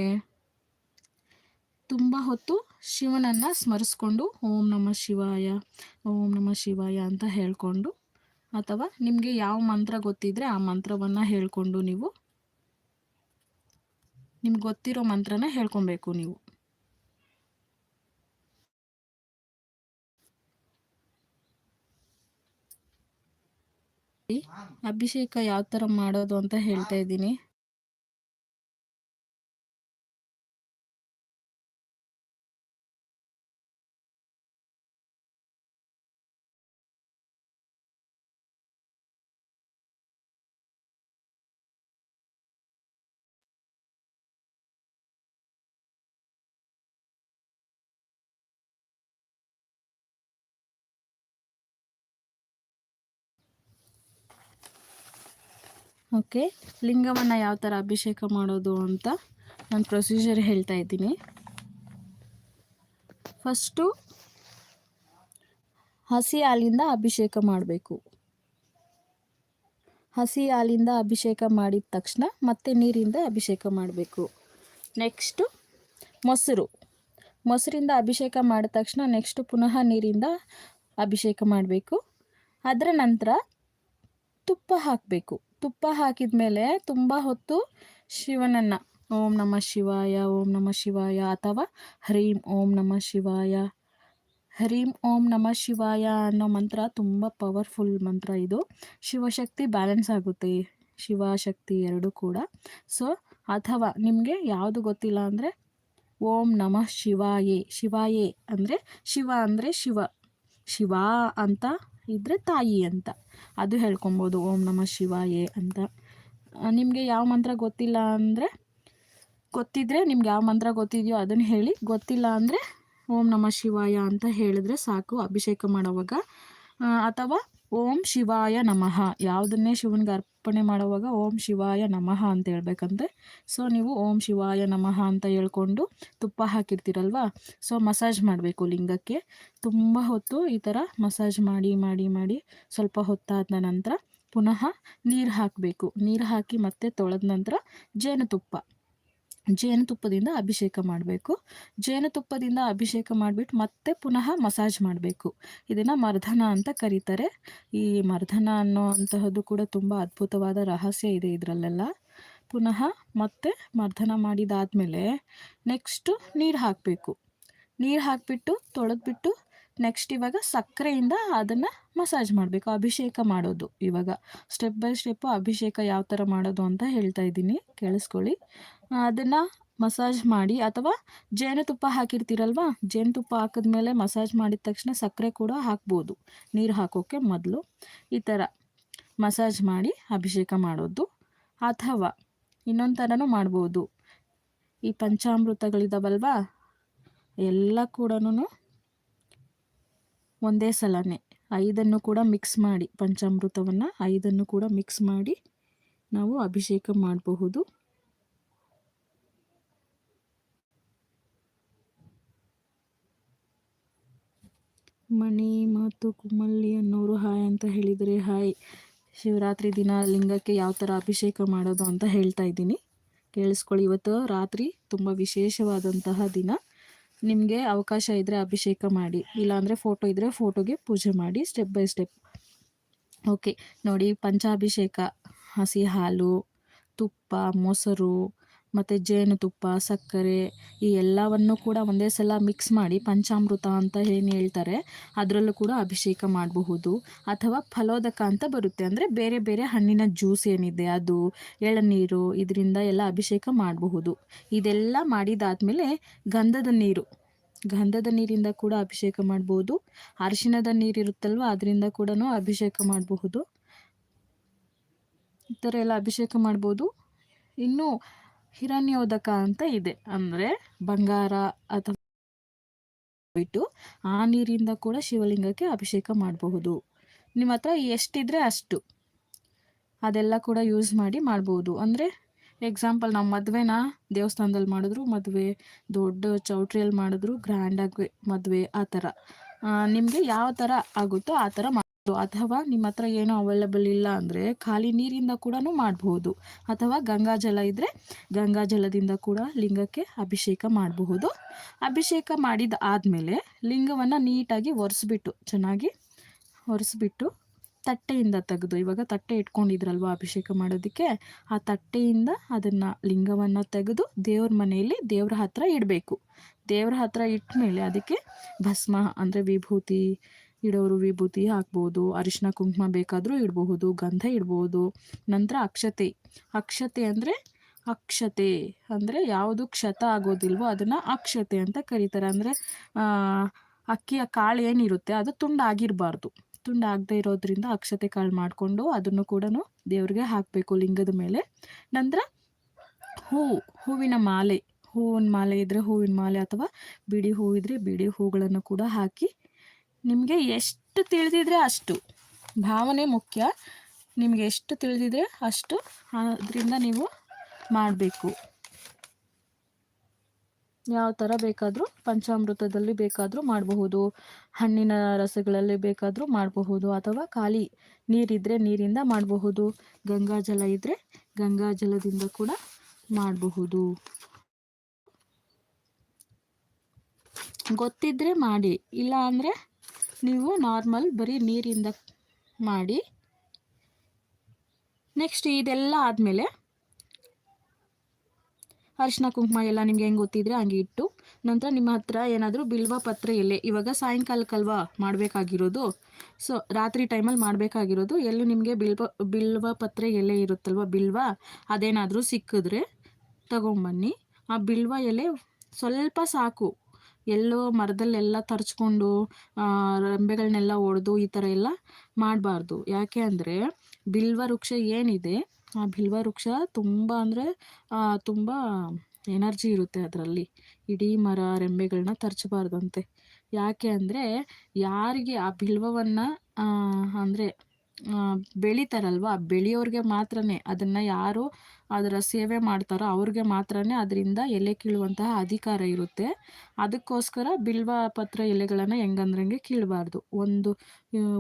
ತುಂಬ ಹೊತ್ತು ಶಿವನನ್ನು ಸ್ಮರಿಸ್ಕೊಂಡು ಓಂ ನಮ ಶಿವಾಯ, ಓಂ ನಮ ಶಿವಾಯ ಅಂತ ಹೇಳಿಕೊಂಡು ಅಥವಾ ನಿಮಗೆ ಯಾವ ಮಂತ್ರ ಗೊತ್ತಿದ್ರೆ ಆ ಮಂತ್ರವನ್ನು ಹೇಳ್ಕೊಂಡು ನೀವು, ನಿಮ್ಗೆ ಗೊತ್ತಿರೋ ಮಂತ್ರನ ಹೇಳ್ಕೊಬೇಕು ನೀವು. ಅಭಿಷೇಕ ಯಾವ ಥರ ಮಾಡೋದು ಅಂತ ಹೇಳ್ತಾ ಇದ್ದೀನಿ. ಓಕೆ. ಲಿಂಗವನ್ನು ಯಾವ ಥರ ಅಭಿಷೇಕ ಮಾಡೋದು ಅಂತ ನಾನು ಪ್ರೊಸೀಜರ್ ಹೇಳ್ತಾ ಇದ್ದೀನಿ. ಫಸ್ಟು ಹಸಿ ಹಾಲಿಂದ ಅಭಿಷೇಕ ಮಾಡಬೇಕು. ಹಸಿ ಹಾಲಿಂದ ಅಭಿಷೇಕ ಮಾಡಿದ ತಕ್ಷಣ ಮತ್ತೆ ನೀರಿಂದ ಅಭಿಷೇಕ ಮಾಡಬೇಕು. ನೆಕ್ಸ್ಟು ಮೊಸರು. ಮೊಸರಿಂದ ಅಭಿಷೇಕ ಮಾಡಿದ ತಕ್ಷಣ ನೆಕ್ಸ್ಟು ಪುನಃ ನೀರಿಂದ ಅಭಿಷೇಕ ಮಾಡಬೇಕು. ಅದರ ನಂತರ ತುಪ್ಪ ಹಾಕಬೇಕು. ತುಪ್ಪ ಹಾಕಿದ ಮೇಲೆ ತುಂಬ ಹೊತ್ತು ಶಿವನನ್ನು, ಓಂ ನಮ ಶಿವಾಯ, ಓಂ ನಮ ಶಿವಾಯ ಅಥವಾ ಹರೀಂ ಓಂ ನಮ ಶಿವಾಯ, ಹರೀಂ ಓಂ ನಮ ಶಿವಾಯ ಅನ್ನೋ ಮಂತ್ರ ತುಂಬ ಪವರ್ಫುಲ್ ಮಂತ್ರ ಇದು. ಶಿವಶಕ್ತಿ ಬ್ಯಾಲೆನ್ಸ್ ಆಗುತ್ತೆ, ಶಿವಶಕ್ತಿ ಎರಡೂ ಕೂಡ. ಸೊ, ಅಥವಾ ನಿಮಗೆ ಯಾವುದು ಗೊತ್ತಿಲ್ಲ ಅಂದರೆ ಓಂ ನಮಃ ಶಿವಾಯೇ ಶಿವಾಯೇ ಅಂದರೆ ಶಿವ ಅಂದರೆ ಶಿವ ಶಿವ ಅಂತ ಇದ್ದರೆ ತಾಯಿ ಅಂತ. ಅದು ಹೇಳ್ಕೊಬೋದು, ಓಂ ನಮಃ ಶಿವಾಯೇ ಅಂತ. ನಿಮಗೆ ಯಾವ ಮಂತ್ರ ಗೊತ್ತಿಲ್ಲ ಅಂದರೆ, ಗೊತ್ತಿದ್ರೆ ನಿಮ್ಗೆ ಯಾವ ಮಂತ್ರ ಗೊತ್ತಿದೆಯೋ ಅದನ್ನು ಹೇಳಿ. ಗೊತ್ತಿಲ್ಲ ಅಂದರೆ ಓಂ ನಮಃ ಶಿವಾಯ ಅಂತ ಹೇಳಿದ್ರೆ ಸಾಕು ಅಭಿಷೇಕ ಮಾಡೋವಾಗ. ಅಥವಾ ಓಂ ಶಿವಾಯ ನಮಃ. ಯಾವುದನ್ನೇ ಶಿವನಿಗೆ ಅರ್ಪಣೆ ಮಾಡುವಾಗ ಓಂ ಶಿವಾಯ ನಮಃ ಅಂತ ಹೇಳ್ಬೇಕಂತೆ. ಸೊ ನೀವು ಓಂ ಶಿವಾಯ ನಮಃ ಅಂತ ಹೇಳ್ಕೊಂಡು ತುಪ್ಪ ಹಾಕಿರ್ತೀರಲ್ವಾ? ಸೊ ಮಸಾಜ್ ಮಾಡಬೇಕು ಲಿಂಗಕ್ಕೆ. ತುಂಬ ಹೊತ್ತು ಈ ಥರ ಮಸಾಜ್ ಮಾಡಿ ಮಾಡಿ ಮಾಡಿ ಸ್ವಲ್ಪ ಹೊತ್ತಾದ ನಂತರ ಪುನಃ ನೀರು ಹಾಕಬೇಕು. ನೀರು ಹಾಕಿ ಮತ್ತೆ ತೊಳೆದ ನಂತರ ಜೇನುತುಪ್ಪ. ಜೇನುತುಪ್ಪದಿಂದ ಅಭಿಷೇಕ ಮಾಡಬೇಕು. ಜೇನುತುಪ್ಪದಿಂದ ಅಭಿಷೇಕ ಮಾಡಿಬಿಟ್ಟು ಮತ್ತೆ ಪುನಃ ಮಸಾಜ್ ಮಾಡಬೇಕು. ಇದನ್ನು ಮರ್ಧನ ಅಂತ ಕರೀತಾರೆ. ಈ ಮರ್ಧನ ಅನ್ನೋ ಅಂತಹದ್ದು ಕೂಡ ತುಂಬ ಅದ್ಭುತವಾದ ರಹಸ್ಯ ಇದೆ ಇದರಲ್ಲೆಲ್ಲ. ಪುನಃ ಮತ್ತೆ ಮರ್ಧನ ಮಾಡಿದಾದಮೇಲೆ ನೆಕ್ಸ್ಟು ನೀರು ಹಾಕಬೇಕು. ನೀರು ಹಾಕಿಬಿಟ್ಟು ತೊಳೆದ್ಬಿಟ್ಟು ನೆಕ್ಸ್ಟ್ ಇವಾಗ ಸಕ್ಕರೆಯಿಂದ ಅದನ್ನು ಮಸಾಜ್ ಮಾಡಬೇಕು, ಅಭಿಷೇಕ ಮಾಡೋದು. ಇವಾಗ ಸ್ಟೆಪ್ ಬೈ ಸ್ಟೆಪ್ಪು ಅಭಿಷೇಕ ಯಾವ ಥರ ಮಾಡೋದು ಅಂತ ಹೇಳ್ತಾ ಇದ್ದೀನಿ, ಕೇಳಿಸ್ಕೊಳ್ಳಿ. ಅದನ್ನು ಮಸಾಜ್ ಮಾಡಿ ಅಥವಾ ಜೇನುತುಪ್ಪ ಹಾಕಿರ್ತೀರಲ್ವ, ಜೇನುತುಪ್ಪ ಹಾಕಿದ್ಮೇಲೆ ಮಸಾಜ್ ಮಾಡಿದ ತಕ್ಷಣ ಸಕ್ಕರೆ ಕೂಡ ಹಾಕ್ಬೋದು. ನೀರು ಹಾಕೋಕ್ಕೆ ಮೊದಲು ಈ ಥರ ಮಸಾಜ್ ಮಾಡಿ ಅಭಿಷೇಕ ಮಾಡೋದು. ಅಥವಾ ಇನ್ನೊಂದು ಥರನೂ ಮಾಡ್ಬೋದು. ಈ ಪಂಚಾಮೃತಗಳಿದಾವಲ್ವಾ, ಎಲ್ಲ ಕೂಡ ಒಂದೇ ಸಲನೇ. ಐದನ್ನು ಕೂಡ ಮಿಕ್ಸ್ ಮಾಡಿ, ಪಂಚಾಮೃತವನ್ನು ಐದನ್ನು ಕೂಡ ಮಿಕ್ಸ್ ಮಾಡಿ ನಾವು ಅಭಿಷೇಕ ಮಾಡಬಹುದು. ಮಣಿ ಮತ್ತು ಕುಮಲ್ಲಿ ಅನ್ನೋರು ಹಾಯ್ ಅಂತ ಹೇಳಿದರೆ ಹಾಯ್. ಶಿವರಾತ್ರಿ ದಿನ ಲಿಂಗಕ್ಕೆ ಯಾವ ಥರ ಅಭಿಷೇಕ ಮಾಡೋದು ಅಂತ ಹೇಳ್ತಾ ಇದ್ದೀನಿ. ಕೇಳಿಸ್ಕೊಳ್ಳಿ, ಇವತ್ತು ರಾತ್ರಿ ತುಂಬ ವಿಶೇಷವಾದಂತಹ ದಿನ. ನಿಮಗೆ ಅವಕಾಶ ಇದ್ದರೆ ಅಭಿಷೇಕ ಮಾಡಿ, ಇಲ್ಲಾಂದರೆ ಫೋಟೋ ಇದ್ದರೆ ಫೋಟೋಗೆ ಪೂಜೆ ಮಾಡಿ ಸ್ಟೆಪ್ ಬೈ ಸ್ಟೆಪ್ ಓಕೆ ನೋಡಿ, ಪಂಚಾಭಿಷೇಕ, ಹಸಿ ಹಾಲು, ತುಪ್ಪ, ಮೊಸರು ಮತ್ತು ಜೇನುತುಪ್ಪ, ಸಕ್ಕರೆ ಈ ಎಲ್ಲವನ್ನು ಕೂಡ ಒಂದೇ ಸಲ ಮಿಕ್ಸ್ ಮಾಡಿ ಪಂಚಾಮೃತ ಅಂತ ಏನು ಹೇಳ್ತಾರೆ. ಅದರಲ್ಲೂ ಕೂಡ ಅಭಿಷೇಕ ಮಾಡಬಹುದು. ಅಥವಾ ಫಲೋದಕ ಅಂತ ಬರುತ್ತೆ. ಅಂದರೆ ಬೇರೆ ಬೇರೆ ಹಣ್ಣಿನ ಜ್ಯೂಸ್ ಏನಿದೆ, ಅದು, ಎಳನೀರು ಇದರಿಂದ ಎಲ್ಲ ಅಭಿಷೇಕ ಮಾಡಬಹುದು. ಇದೆಲ್ಲ ಮಾಡಿದಾದಮೇಲೆ ಗಂಧದ ನೀರು. ಗಂಧದ ನೀರಿಂದ ಕೂಡ ಅಭಿಷೇಕ ಮಾಡ್ಬೋದು ಅರಿಶಿಣದ ನೀರಿರುತ್ತಲ್ವ ಅದರಿಂದ ಕೂಡ ಅಭಿಷೇಕ ಮಾಡಬಹುದು. ಈ ಥರ ಎಲ್ಲ ಅಭಿಷೇಕ ಮಾಡ್ಬೋದು ಇನ್ನು ಹಿರಣ್ಯೋದಕ ಅಂತ ಇದೆ. ಅಂದರೆ ಬಂಗಾರ ಅಥವಾ ಬಿಟ್ಟು ಆ ನೀರಿಂದ ಕೂಡ ಶಿವಲಿಂಗಕ್ಕೆ ಅಭಿಷೇಕ ಮಾಡಬಹುದು. ನಿಮ್ಮ ಹತ್ರ ಎಷ್ಟಿದ್ರೆ ಅಷ್ಟು. ಅದೆಲ್ಲ ಕೂಡ ಯೂಸ್ ಮಾಡಿ ಮಾಡ್ಬೋದು ಅಂದರೆ ಎಕ್ಸಾಂಪಲ್ ನಾವು ಮದುವೆನ ದೇವಸ್ಥಾನದಲ್ಲಿ ಮಾಡಿದ್ರು, ಮದುವೆ ದೊಡ್ಡ ಚೌಟ್ರಿಯಲ್ಲಿ ಮಾಡಿದ್ರು ಗ್ರ್ಯಾಂಡಾಗಿ ಮದುವೆ ಆ ಥರ ನಿಮಗೆ ಯಾವ ಥರ ಆಗುತ್ತೋ ಆ ಥರ ಅಥವಾ ನಿಮ್ಮ ಹತ್ರ ಏನೂ ಅವೈಲಬಲ್ ಇಲ್ಲ ಅಂದರೆ ಖಾಲಿ ನೀರಿಂದ ಕೂಡ ಮಾಡಬಹುದು ಅಥವಾ ಗಂಗಾಜಲ ಇದ್ದರೆ ಗಂಗಾಜಲದಿಂದ ಕೂಡ ಲಿಂಗಕ್ಕೆ ಅಭಿಷೇಕ ಮಾಡಬಹುದು. ಅಭಿಷೇಕ ಮಾಡಿದ ಆದಮೇಲೆ ಲಿಂಗವನ್ನು ನೀಟಾಗಿ ಒರೆಸ್ಬಿಟ್ಟು, ಚೆನ್ನಾಗಿ ಒರೆಸ್ಬಿಟ್ಟು ತಟ್ಟೆಯಿಂದ ತೆಗೆದು, ಇವಾಗ ತಟ್ಟೆ ಇಟ್ಕೊಂಡಿದ್ರಲ್ವ ಅಭಿಷೇಕ ಮಾಡೋದಕ್ಕೆ? ಆ ತಟ್ಟೆಯಿಂದ ಅದನ್ನು ಲಿಂಗವನ್ನು ತೆಗೆದು ದೇವ್ರ ಮನೆಯಲ್ಲಿ ದೇವ್ರ ಹತ್ರ ಇಡಬೇಕು. ದೇವ್ರ ಹತ್ರ ಇಟ್ಟ ಮೇಲೆ ಅದಕ್ಕೆ ಭಸ್ಮ ಅಂದರೆ ವಿಭೂತಿ ಇಡೋರು ವಿಭೂತಿ ಹಾಕ್ಬೋದು, ಅರಿಶಿನ ಕುಂಕುಮ ಬೇಕಾದರೂ ಇಡಬಹುದು, ಗಂಧ ಇಡ್ಬೋದು. ನಂತರ ಅಕ್ಷತೆ. ಅಕ್ಷತೆ ಅಂದರೆ ಅಕ್ಷತೆ. ಅಂದರೆ ಯಾವುದು ಕ್ಷತ ಆಗೋದಿಲ್ವೋ ಅದನ್ನು ಅಕ್ಷತೆ ಅಂತ ಕರೀತಾರೆ. ಅಂದರೆ ಅಕ್ಕಿಯ ಕಾಳು ಏನಿರುತ್ತೆ ಅದು ತುಂಡಾಗಿರಬಾರ್ದು. ತುಂಡಾಗದೇ ಇರೋದ್ರಿಂದ ಅಕ್ಷತೆ ಕಾಳು ಮಾಡಿಕೊಂಡು ಅದನ್ನು ಕೂಡ ದೇವ್ರಿಗೆ ಹಾಕಬೇಕು ಲಿಂಗದ ಮೇಲೆ. ನಂತರ ಹೂವು ಹೂವಿನ ಮಾಲೆ. ಹೂವಿನ ಮಾಲೆ ಇದ್ದರೆ ಹೂವಿನ ಮಾಲೆ ಅಥವಾ ಬಿಡಿ ಹೂವು ಇದ್ದರೆ ಬಿಡಿ ಹೂಗಳನ್ನು ಕೂಡ ಹಾಕಿ ನಿಮಗೆ ಎಷ್ಟು ತಿಳಿದಿದ್ರೆ ಅಷ್ಟು. ಭಾವನೆ ಮುಖ್ಯ. ನಿಮಗೆ ಎಷ್ಟು ತಿಳಿದಿದ್ರೆ ಅಷ್ಟು ಅದರಿಂದ ನೀವು ಮಾಡಬೇಕು. ಯಾವ ಥರ ಬೇಕಾದರೂ, ಪಂಚಾಮೃತದಲ್ಲಿ ಬೇಕಾದರೂ ಮಾಡಬಹುದು. ಹಣ್ಣಿನ ರಸಗಳಲ್ಲಿ ಬೇಕಾದರೂ ಮಾಡಬಹುದು ಅಥವಾ ಖಾಲಿ ನೀರಿದ್ದರೆ ನೀರಿಂದ ಮಾಡಬಹುದು. ಗಂಗಾಜಲ ಇದ್ದರೆ ಗಂಗಾಜಲದಿಂದ ಕೂಡ ಮಾಡಬಹುದು. ಗೊತ್ತಿದ್ದರೆ ಮಾಡಿ. ಇಲ್ಲ ಅಂದರೆ ನೀವು ನಾರ್ಮಲ್ ಬರೀ ನೀರಿಂದ ಮಾಡಿ. ನೆಕ್ಸ್ಟ್ ಇದೆಲ್ಲ ಆದಮೇಲೆ ಅರಿಶಿನ, ಕುಂಕುಮ ಎಲ್ಲ ನಿಮ್ಗೆ ಹೆಂಗೆ ಗೊತ್ತಿದ್ರೆ ಹಂಗೆ ಇಟ್ಟು ನಂತರ ನಿಮ್ಮ ಹತ್ರ ಏನಾದರೂ ಬಿಲ್ವ ಪತ್ರೆ ಎಲೆ ಇವಾಗ ಸಾಯಂಕಾಲಕ್ಕಲ್ವಾ ಮಾಡಬೇಕಾಗಿರೋದು? ಸೊ ರಾತ್ರಿ ಟೈಮಲ್ಲಿ ಮಾಡಬೇಕಾಗಿರೋದು, ಎಲ್ಲೂ ನಿಮಗೆ ಬಿಲ್ವ ಬಿಲ್ವ ಪತ್ರೆ ಎಲೆ ಇರುತ್ತಲ್ವ, ಬಿಲ್ವ, ಅದೇನಾದರೂ ಸಿಕ್ಕಿದ್ರೆ ತಗೊಂಬನ್ನಿ. ಆ ಬಿಲ್ವ ಎಲೆ ಸ್ವಲ್ಪ ಸಾಕು. ಎಲ್ಲೋ ಮರದಲ್ಲೆಲ್ಲ ತರ್ಚ್ಕೊಂಡು ರೆಂಬೆಗಳನ್ನೆಲ್ಲ ಒಡೆದು ಈ ಥರ ಎಲ್ಲ ಮಾಡಬಾರ್ದು. ಯಾಕೆ ಅಂದರೆ ಬಿಲ್ವ ವೃಕ್ಷ ಏನಿದೆ, ಆ ಬಿಲ್ವ ವೃಕ್ಷ ತುಂಬ ಅಂದರೆ ತುಂಬ ಎನರ್ಜಿ ಇರುತ್ತೆ ಅದರಲ್ಲಿ. ಇಡೀ ಮರ ರೆಂಬೆಗಳನ್ನ ತರ್ಚಬಾರ್ದಂತೆ. ಯಾಕೆ ಅಂದರೆ ಯಾರಿಗೆ ಆ ಬಿಲ್ವವನ್ನು ಅಂದರೆ ಬೆಳಿತಾರಲ್ವ? ಬೆಳೆಯೋರಿಗೆ ಮಾತ್ರನೇ. ಅದನ್ನು ಯಾರು ಅದರ ಸೇವೆ ಮಾಡ್ತಾರೋ ಅವ್ರಿಗೆ ಮಾತ್ರನೇ ಅದರಿಂದ ಎಲೆ ಕೀಳುವಂತಹ ಅಧಿಕಾರ ಇರುತ್ತೆ. ಅದಕ್ಕೋಸ್ಕರ ಬಿಲ್ವ ಪತ್ರ ಎಲೆಗಳನ್ನು ಹೆಂಗಂದ್ರಂಗೆ ಕೀಳಬಾರ್ದು. ಒಂದು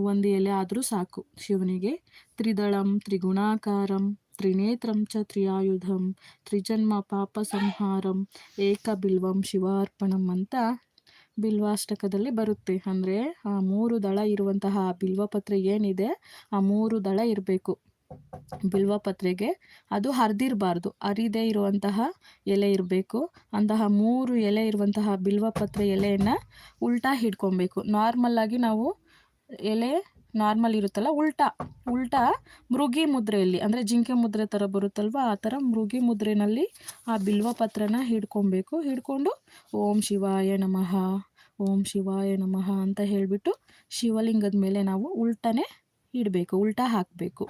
ಒಂದು ಎಲೆ ಆದರೂ ಸಾಕು. ಶಿವನಿಗೆ ತ್ರಿದಳಂ, ತ್ರಿಗುಣಾಕಾರಂ, ತ್ರಿನೇತ್ರಂ ಚ ತ್ರಿಯಾಯುಧಂ, ತ್ರಿಜನ್ಮ ಪಾಪ ಸಂಹಾರಂ, ಏಕ ಬಿಲ್ವಂ ಶಿವಾರ್ಪಣಂ ಅಂತ ಬಿಲ್ವಾಷ್ಟಕದಲ್ಲಿ ಬರುತ್ತೆ. ಅಂದರೆ ಆ ಮೂರು ದಳ ಇರುವಂತಹ ಬಿಲ್ವಪತ್ರೆ ಏನಿದೆ, ಆ ಮೂರು ದಳ ಇರಬೇಕು. ಬಿಲ್ವಪತ್ರೆಗೆ ಅದು ಹರಿದಿರಬಾರ್ದು. ಹರಿದೇ ಇರುವಂತಹ ಎಲೆ ಇರಬೇಕು. ಅಂತಹ ಮೂರು ಎಲೆ ಇರುವಂತಹ ಬಿಲ್ವಪತ್ರೆ ಎಲೆಯನ್ನು ಉಲ್ಟಾ ಹಿಡ್ಕೊಬೇಕು. ನಾರ್ಮಲ್ಲಾಗಿ ನಾವು ಎಲೆ ನಾರ್ಮಲ್ ಇರುತ್ತಲ್ಲ, ಉಲ್ಟಾ ಉಲ್ಟಾ ಮೃಗಿ ಮುದ್ರೆಯಲ್ಲಿ, ಅಂದರೆ ಜಿಂಕೆ ಮುದ್ರೆ ಥರ ಬರುತ್ತಲ್ವ? ಆ ಥರ ಮೃಗಿ ಮುದ್ರೆನಲ್ಲಿ ಆ ಬಿಲ್ವ ಪತ್ರನ ಹಿಡ್ಕೊಬೇಕು. ಹಿಡ್ಕೊಂಡು ಓಂ ಶಿವಾಯ ನಮಃ, ಓಂ ಶಿವಾಯ ನಮಃ ಅಂತ ಹೇಳಿಬಿಟ್ಟು ಶಿವಲಿಂಗದ ಮೇಲೆ ನಾವು ಉಲ್ಟನೇ ಇಡಬೇಕು, ಉಲ್ಟಾ ಹಾಕಬೇಕು.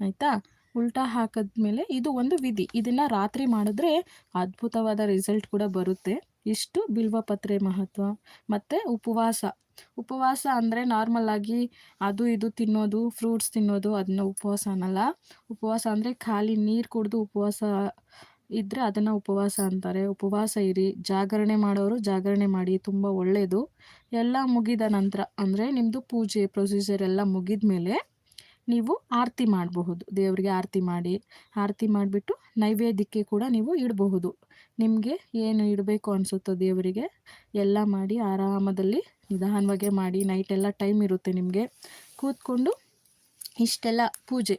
ಆಯಿತಾ? ಉಲ್ಟಾ ಹಾಕಿದ್ಮೇಲೆ ಇದು ಒಂದು ವಿಧಿ. ಇದನ್ನು ರಾತ್ರಿ ಮಾಡಿದ್ರೆ ಅದ್ಭುತವಾದ ರಿಸಲ್ಟ್ ಕೂಡ ಬರುತ್ತೆ. ಇಷ್ಟು ಬಿಲ್ವಪತ್ರೆ ಮಹತ್ವ. ಮತ್ತು ಉಪವಾಸ. ಉಪವಾಸ ಅಂದರೆ ನಾರ್ಮಲ್ ಆಗಿ ಅದು ಇದು ತಿನ್ನೋದು ಫ್ರೂಟ್ಸ್ ತಿನ್ನೋದು ಅದನ್ನ ಉಪವಾಸ ಅನ್ನಲ್ಲ. ಉಪವಾಸ ಅಂದರೆ ಖಾಲಿ ನೀರು ಕುಡಿದು ಉಪವಾಸ ಇದ್ದರೆ ಅದನ್ನು ಉಪವಾಸ ಅಂತಾರೆ. ಉಪವಾಸ ಇರಿ. ಜಾಗರಣೆ ಮಾಡೋರು ಜಾಗರಣೆ ಮಾಡಿ. ತುಂಬ ಒಳ್ಳೆಯದು ಎಲ್ಲ ಮುಗಿದ ನಂತರ ಅಂದರೆ ನಿಮ್ಮದು ಪೂಜೆ ಪ್ರೊಸೀಜರ್ ಎಲ್ಲ ಮುಗಿದ ಮೇಲೆ ನೀವು ಆರತಿ ಮಾಡಬಹುದು. ದೇವರಿಗೆ ಆರತಿ ಮಾಡಿ, ಆರತಿ ಮಾಡಿಬಿಟ್ಟು ನೈವೇದ್ಯಕ್ಕೆ ಕೂಡ ನೀವು ಇಡಬಹುದು. ನಿಮಗೆ ಏನು ಇಡಬೇಕು ಅನಿಸುತ್ತೋ ದೇವರಿಗೆ, ಎಲ್ಲ ಮಾಡಿ ಆರಾಮದಲ್ಲಿ ನಿಧಾನವಾಗೇ ಮಾಡಿ ನೈಟೆಲ್ಲ ಟೈಮ್ ಇರುತ್ತೆ ನಿಮಗೆ. ಕೂತ್ಕೊಂಡು ಇಷ್ಟೆಲ್ಲ ಪೂಜೆ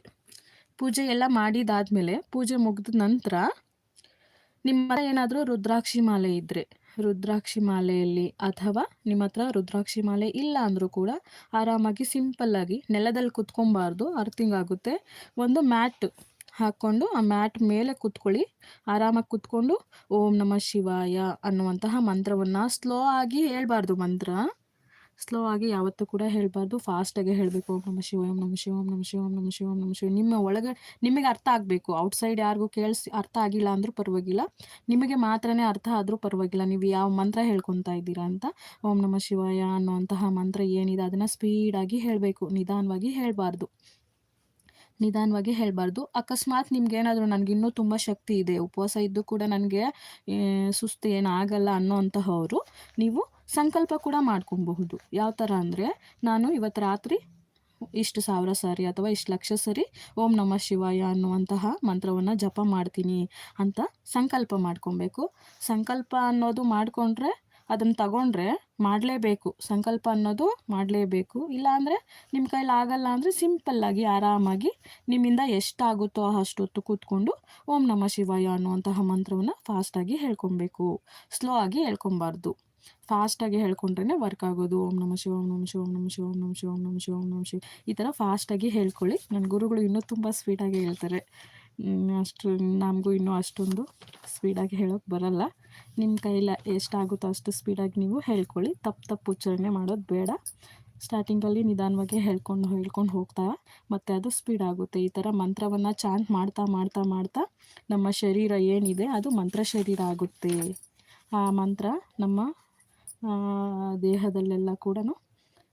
ಪೂಜೆ ಎಲ್ಲ ಮಾಡಿದಾದಮೇಲೆ ಪೂಜೆ ಮುಗಿದ ನಂತರ ನಿಮ್ಮ ಏನಾದರೂ ರುದ್ರಾಕ್ಷಿ ಮಾಲೆ ಇದ್ದರೆ ರುದ್ರಾಕ್ಷಿ ಮಾಲೆಯಲ್ಲಿ ಅಥವಾ ನಿಮ್ಮ ಹತ್ರ ರುದ್ರಾಕ್ಷಿ ಮಾಲೆ ಇಲ್ಲ ಅಂದರೂ ಕೂಡ ಆರಾಮಾಗಿ ಸಿಂಪಲ್ಲಾಗಿ ನೆಲದಲ್ಲಿ ಕುತ್ಕೊಬಾರ್ದು ಅರ್ಥಿಂಗ್ ಆಗುತ್ತೆ. ಒಂದು ಮ್ಯಾಟ್ ಹಾಕ್ಕೊಂಡು ಆ ಮ್ಯಾಟ್ ಮೇಲೆ ಕುತ್ಕೊಳ್ಳಿ. ಆರಾಮಾಗಿ ಕುತ್ಕೊಂಡು ಓಂ ನಮ ಶಿವಾಯ ಅನ್ನುವಂತಹ ಮಂತ್ರವನ್ನು ಸ್ಲೋ ಆಗಿ ಹೇಳಬಾರ್ದು ಮಂತ್ರ. ಸ್ಲೋ ಆಗಿ ಯಾವತ್ತೂ ಕೂಡ ಹೇಳಬಾರ್ದು. ಫಾಸ್ಟಾಗೆ ಹೇಳಬೇಕು. ಓಂ ನಮ ಶಿವ ಓಂ ನಮ ಶಿವ ಓಂ ನಮ ಶಿವ ಓಂ ನಮ ಶಿವ ಓಂ ನಮ ಶಿವ ನಿಮ್ಮ ಒಳಗೆ ನಿಮಗೆ ಅರ್ಥ ಆಗಬೇಕು. ಔಟ್ಸೈಡ್ ಯಾರಿಗೂ ಕೇಳಿಸಿ ಅರ್ಥ ಆಗಿಲ್ಲ ಅಂದರೂ ಪರವಾಗಿಲ್ಲ. ನಿಮಗೆ ಮಾತ್ರನೇ ಅರ್ಥ ಆದರೂ ಪರವಾಗಿಲ್ಲ. ನೀವು ಯಾವ ಮಂತ್ರ ಹೇಳ್ಕೊತಾ ಇದ್ದೀರಾ ಅಂತ ಓಂ ನಮ ಶಿವಾಯ ಅನ್ನುವಂತಹ ಮಂತ್ರ ಏನಿದೆ ಅದನ್ನು ಸ್ಪೀಡಾಗಿ ಹೇಳಬೇಕು. ನಿಧಾನವಾಗಿ ಹೇಳಬಾರ್ದು. ನಿಧಾನವಾಗಿ ಹೇಳಬಾರ್ದು. ಅಕಸ್ಮಾತ್ ನಿಮ್ಗೇನಾದರೂ ನನಗಿನ್ನೂ ತುಂಬ ಶಕ್ತಿ ಇದೆ. ಉಪವಾಸ ಇದ್ದು ಕೂಡ ನನಗೆ ಸುಸ್ತು ಏನಾಗಲ್ಲ ಅನ್ನೋ ಅಂತಹವರು ನೀವು ಸಂಕಲ್ಪ ಕೂಡ ಮಾಡ್ಕೊಬಹುದು. ಯಾವ ಥರ ಅಂದರೆ, ನಾನು ಇವತ್ತು ರಾತ್ರಿ ಇಷ್ಟು ಸಾವಿರ ಸಾರಿ ಅಥವಾ ಇಷ್ಟು ಲಕ್ಷ ಸರಿ ಓಂ ನಮ ಶಿವಾಯ ಅನ್ನುವಂತಹ ಮಂತ್ರವನ್ನು ಜಪ ಮಾಡ್ತೀನಿ ಅಂತ ಸಂಕಲ್ಪ ಮಾಡ್ಕೊಬೇಕು. ಸಂಕಲ್ಪ ಅನ್ನೋದು ಮಾಡಿಕೊಂಡ್ರೆ ಅದನ್ನು ತಗೊಂಡ್ರೆ ಮಾಡಲೇಬೇಕು. ಸಂಕಲ್ಪ ಅನ್ನೋದು ಮಾಡಲೇಬೇಕು. ಇಲ್ಲಾಂದರೆ ನಿಮ್ಮ ಕೈಲಿ ಆಗಲ್ಲ ಅಂದರೆ ಸಿಂಪಲ್ಲಾಗಿ ಆರಾಮಾಗಿ ನಿಮ್ಮಿಂದ ಎಷ್ಟಾಗುತ್ತೋ ಅಷ್ಟೊತ್ತು ಕೂತ್ಕೊಂಡು ಓಂ ನಮ ಶಿವಾಯ ಅನ್ನುವಂತಹ ಮಂತ್ರವನ್ನು ಫಾಸ್ಟಾಗಿ ಹೇಳ್ಕೊಬೇಕು. ಸ್ಲೋ ಆಗಿ ಹೇಳ್ಕೊಬಾರ್ದು. ಫಾಸ್ಟಾಗಿ ಹೇಳ್ಕೊಂಡ್ರೆ ವರ್ಕ್ ಆಗೋದು. ಓಂ ನಮ ಶಿವ ಓಂ ನಮ ಶಿವ ಓಂ ನಮ ಶಿವ ಓಂ ನಮ ಶಿವ ಓಂ ನಮ ಶಿವ ಓಂ ನಮ ಶಿವ. ಈ ಥರ ಫಾಸ್ಟಾಗಿ ಹೇಳ್ಕೊಳ್ಳಿ. ನನ್ನ ಗುರುಗಳು ಇನ್ನೂ ತುಂಬ ಸ್ವೀಟಾಗಿ ಹೇಳ್ತಾರೆ. ಅಷ್ಟು ನಮಗೂ ಇನ್ನೂ ಅಷ್ಟೊಂದು ಸ್ಪೀಡಾಗಿ ಹೇಳೋಕ್ಕೆ ಬರಲ್ಲ. ನಿಮ್ಮ ಕೈಲ ಎಷ್ಟಾಗುತ್ತೋ ಅಷ್ಟು ಸ್ಪೀಡಾಗಿ ನೀವು ಹೇಳ್ಕೊಳ್ಳಿ. ತಪ್ಪು ತಪ್ಪು ಉಚ್ಚಾರಣೆ ಮಾಡೋದು ಬೇಡ. ಸ್ಟಾರ್ಟಿಂಗಲ್ಲಿ ನಿಧಾನವಾಗಿ ಹೇಳ್ಕೊಂಡು ಹೇಳ್ಕೊಂಡು ಹೋಗ್ತಾ. ಮತ್ತು ಅದು ಸ್ಪೀಡ್ ಆಗುತ್ತೆ. ಈ ಥರ ಮಂತ್ರವನ್ನು ಚಾಂಟ್ ಮಾಡ್ತಾ ಮಾಡ್ತಾ ಮಾಡ್ತಾ ನಮ್ಮ ಶರೀರ ಏನಿದೆ ಅದು ಮಂತ್ರ ಶರೀರ ಆಗುತ್ತೆ. ಆ ಮಂತ್ರ ನಮ್ಮ ದೇಹದಲ್ಲೆಲ್ಲ ಕೂಡ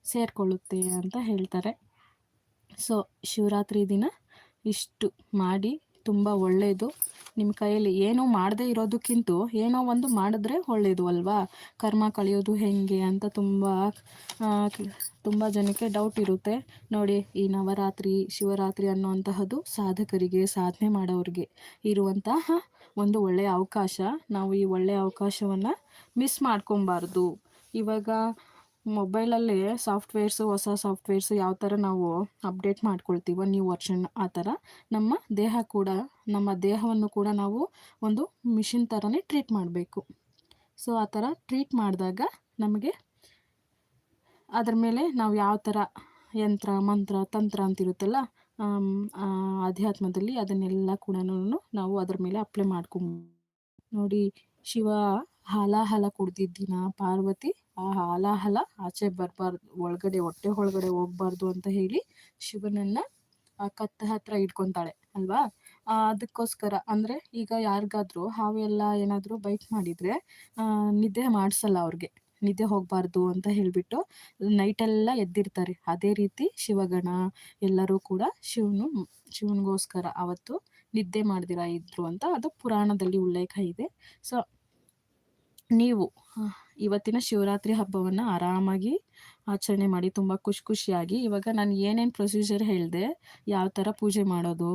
ಸೇರಿಕೊಳ್ಳುತ್ತೆ ಅಂತ ಹೇಳ್ತಾರೆ. ಸೊ, ಶಿವರಾತ್ರಿ ದಿನ ಇಷ್ಟು ಮಾಡಿ ತುಂಬ ಒಳ್ಳೆಯದು ನಿಮ್ಮ ಕೈಯಲ್ಲಿ ಏನೋ ಮಾಡದೇ ಇರೋದಕ್ಕಿಂತ ಏನೋ ಒಂದು ಮಾಡಿದ್ರೆ ಒಳ್ಳೆಯದು ಅಲ್ವಾ? ಕರ್ಮ ಕಳೆಯೋದು ಹೇಗೆ ಅಂತ ತುಂಬ ತುಂಬ ಜನಕ್ಕೆ ಡೌಟ್ ಇರುತ್ತೆ. ನೋಡಿ, ಈ ನವರಾತ್ರಿ, ಶಿವರಾತ್ರಿ ಅನ್ನುವಂತಹದು ಸಾಧಕರಿಗೆ, ಸಾಧನೆ ಮಾಡೋರಿಗೆ ಇರುವಂತಹ ಒಂದು ಒಳ್ಳೆಯ ಅವಕಾಶ. ನಾವು ಈ ಒಳ್ಳೆಯ ಅವಕಾಶವನ್ನು ಮಿಸ್ ಮಾಡ್ಕೊಬಾರ್ದು ಇವಾಗ ಮೊಬೈಲಲ್ಲಿ ಸಾಫ್ಟ್ವೇರ್ಸು ಹೊಸ ಸಾಫ್ಟ್ವೇರ್ಸು ಯಾವ ಥರ ನಾವು ಅಪ್ಡೇಟ್ ಮಾಡ್ಕೊಳ್ತೀವೋ ನ್ಯೂ ವರ್ಷನ್ ಆ ಥರ ನಮ್ಮ ದೇಹ ಕೂಡ, ನಮ್ಮ ದೇಹವನ್ನು ಕೂಡ ನಾವು ಒಂದು ಮಿಷಿನ್ ಥರನೇ ಟ್ರೀಟ್ ಮಾಡಬೇಕು. ಸೊ ಆ ಥರ ಟ್ರೀಟ್ ಮಾಡಿದಾಗ ನಮಗೆ ಅದ್ರ ಮೇಲೆ ನಾವು ಯಾವ ಥರ ಯಂತ್ರ, ಮಂತ್ರ, ತಂತ್ರ ಅಂತಿರುತ್ತಲ್ಲ ಅಧ್ಯಾತ್ಮದಲ್ಲಿ ಅದನ್ನೆಲ್ಲ ಕೂಡ ನಾವು ಅದ್ರ ಮೇಲೆ ಅಪ್ಲೈ ಮಾಡ್ಕೊಂಬ ನೋಡಿ ಶಿವ ಹಾಲಾಹಲ ಕುಡ್ದಿದ್ದಿನ ಪಾರ್ವತಿ? ಆ ಹಾಲಾಹಲ ಆಚೆ ಬರಬಾರ್ದು, ಒಳಗಡೆ, ಹೊಟ್ಟೆ ಒಳಗಡೆ ಹೋಗ್ಬಾರ್ದು ಅಂತ ಹೇಳಿ ಶಿವನನ್ನ ಆ ಕತ್ತ ಹತ್ರ ಇಟ್ಕೊತಾಳೆ, ಅಲ್ವಾ? ಅದಕ್ಕೋಸ್ಕರ ಅಂದರೆ ಈಗ ಯಾರಿಗಾದ್ರೂ ಹಾವೆಲ್ಲ ಏನಾದರೂ ಬೈಕ್ ಮಾಡಿದರೆ ನಿದ್ದೆ ಮಾಡಿಸಲ್ಲ ಅವ್ರಿಗೆ. ನಿದ್ದೆ ಹೋಗಬಾರ್ದು ಅಂತ ಹೇಳಿಬಿಟ್ಟು ನೈಟೆಲ್ಲ ಎದ್ದಿರ್ತಾರೆ. ಅದೇ ರೀತಿ ಶಿವಗಣ ಎಲ್ಲರೂ ಕೂಡ ಶಿವನು, ಶಿವನಿಗೋಸ್ಕರ ಅವತ್ತು ನಿದ್ದೆ ಮಾಡ್ದಿರ ಇದ್ರು ಅಂತ ಅದು ಪುರಾಣದಲ್ಲಿ ಉಲ್ಲೇಖ ಇದೆ. ಸೊ, ನೀವು ಇವತ್ತಿನ ಶಿವರಾತ್ರಿ ಹಬ್ಬವನ್ನು ಆರಾಮಾಗಿ ಆಚರಣೆ ಮಾಡಿ ತುಂಬ ಖುಷಿ ಖುಷಿಯಾಗಿ. ಇವಾಗ ನಾನು ಏನೇನು ಪ್ರೊಸೀಜರ್ ಹೇಳಿದೆ, ಯಾವ ಥರ ಪೂಜೆ ಮಾಡೋದು,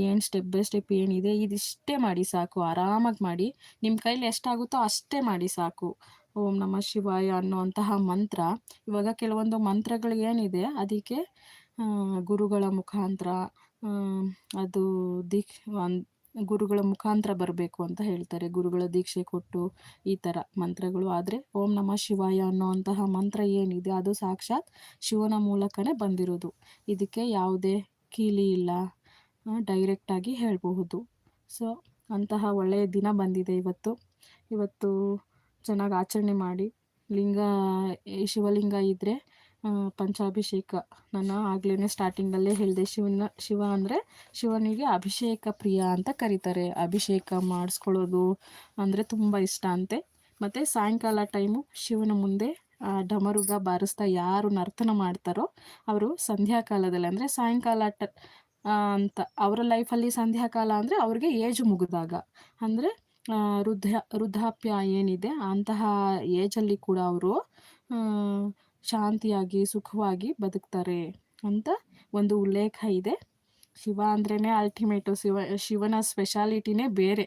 ಏನು ಸ್ಟೆಪ್ ಬೈ ಸ್ಟೆಪ್ ಏನಿದೆ, ಇದಿಷ್ಟೇ ಮಾಡಿ ಸಾಕು. ಆರಾಮಾಗಿ ಮಾಡಿ ನಿಮ್ಮ ಕೈಲಿ ಎಷ್ಟಾಗುತ್ತೋ ಅಷ್ಟೇ ಮಾಡಿ ಸಾಕು. ಓಂ ನಮ ಶಿವಾಯ ಅನ್ನುವಂತಹ ಮಂತ್ರ. ಇವಾಗ ಕೆಲವೊಂದು ಮಂತ್ರಗಳು ಏನಿದೆ ಅದಕ್ಕೆ ಗುರುಗಳ ಮುಖಾಂತರ ಅದು ದೀಕ್ಷ ಗುರುಗಳ ಮುಖಾಂತರ ಬರಬೇಕು ಅಂತ ಹೇಳ್ತಾರೆ. ಗುರುಗಳ ದೀಕ್ಷೆ ಕೊಟ್ಟು ಈ ಥರ ಮಂತ್ರಗಳು. ಆದರೆ ಓಂ ನಮ ಶಿವಾಯ ಅನ್ನೋವಂತಹ ಮಂತ್ರ ಏನಿದೆ, ಅದು ಸಾಕ್ಷಾತ್ ಶಿವನ ಮೂಲಕನೇ ಬಂದಿರೋದು. ಇದಕ್ಕೆ ಯಾವುದೇ ಕೀಲಿ ಇಲ್ಲ ಡೈರೆಕ್ಟಾಗಿ ಹೇಳಬಹುದು. ಸೊ ಅಂತಹ ಒಳ್ಳೆಯ ದಿನ ಬಂದಿದೆ ಇವತ್ತು. ಇವತ್ತು ಚೆನ್ನಾಗಿ ಆಚರಣೆ ಮಾಡಿ. ಲಿಂಗ ಶಿವಲಿಂಗ ಇದ್ದರೆ ಪಂಚಾಭಿಷೇಕ. ನಾನು ಆಗ್ಲೇ ಸ್ಟಾರ್ಟಿಂಗಲ್ಲೇ ಹೇಳಿದೆ, ಶಿವನ, ಶಿವ ಅಂದರೆ ಶಿವನಿಗೆ ಅಭಿಷೇಕ ಪ್ರಿಯ ಅಂತ ಕರೀತಾರೆ. ಅಭಿಷೇಕ ಮಾಡಿಸ್ಕೊಳ್ಳೋದು ಅಂದರೆ ತುಂಬ ಇಷ್ಟ ಅಂತೆ. ಮತ್ತು ಸಾಯಂಕಾಲ ಟೈಮು ಶಿವನ ಮುಂದೆ ಡಮರುಗ ಬಾರಿಸ್ತಾ ಯಾರು ನರ್ತನ ಮಾಡ್ತಾರೋ ಅವರು ಸಂಧ್ಯಾಕಾಲದಲ್ಲಿ ಅಂದರೆ ಸಾಯಂಕಾಲ ಟ ಅಂತ. ಅವರ ಲೈಫಲ್ಲಿ ಸಂಧ್ಯಾಕಾಲ ಅಂದರೆ ಅವ್ರಿಗೆ ಏಜ್ ಮುಗಿದಾಗ. ಅಂದರೆ ವೃದ್ಧ, ವೃದ್ಧಾಪ್ಯ ಏನಿದೆ, ಅಂತಹ ಏಜಲ್ಲಿ ಕೂಡ ಅವರು ಶಾಂತಿಯಾಗಿ, ಸುಖವಾಗಿ ಬದುಕ್ತಾರೆ ಅಂತ ಒಂದು ಉಲ್ಲೇಖ ಇದೆ. ಶಿವ ಅಂದ್ರೇ ಅಲ್ಟಿಮೇಟು ಶಿವ, ಶಿವನ ಸ್ಪೆಷಾಲಿಟಿನೇ ಬೇರೆ.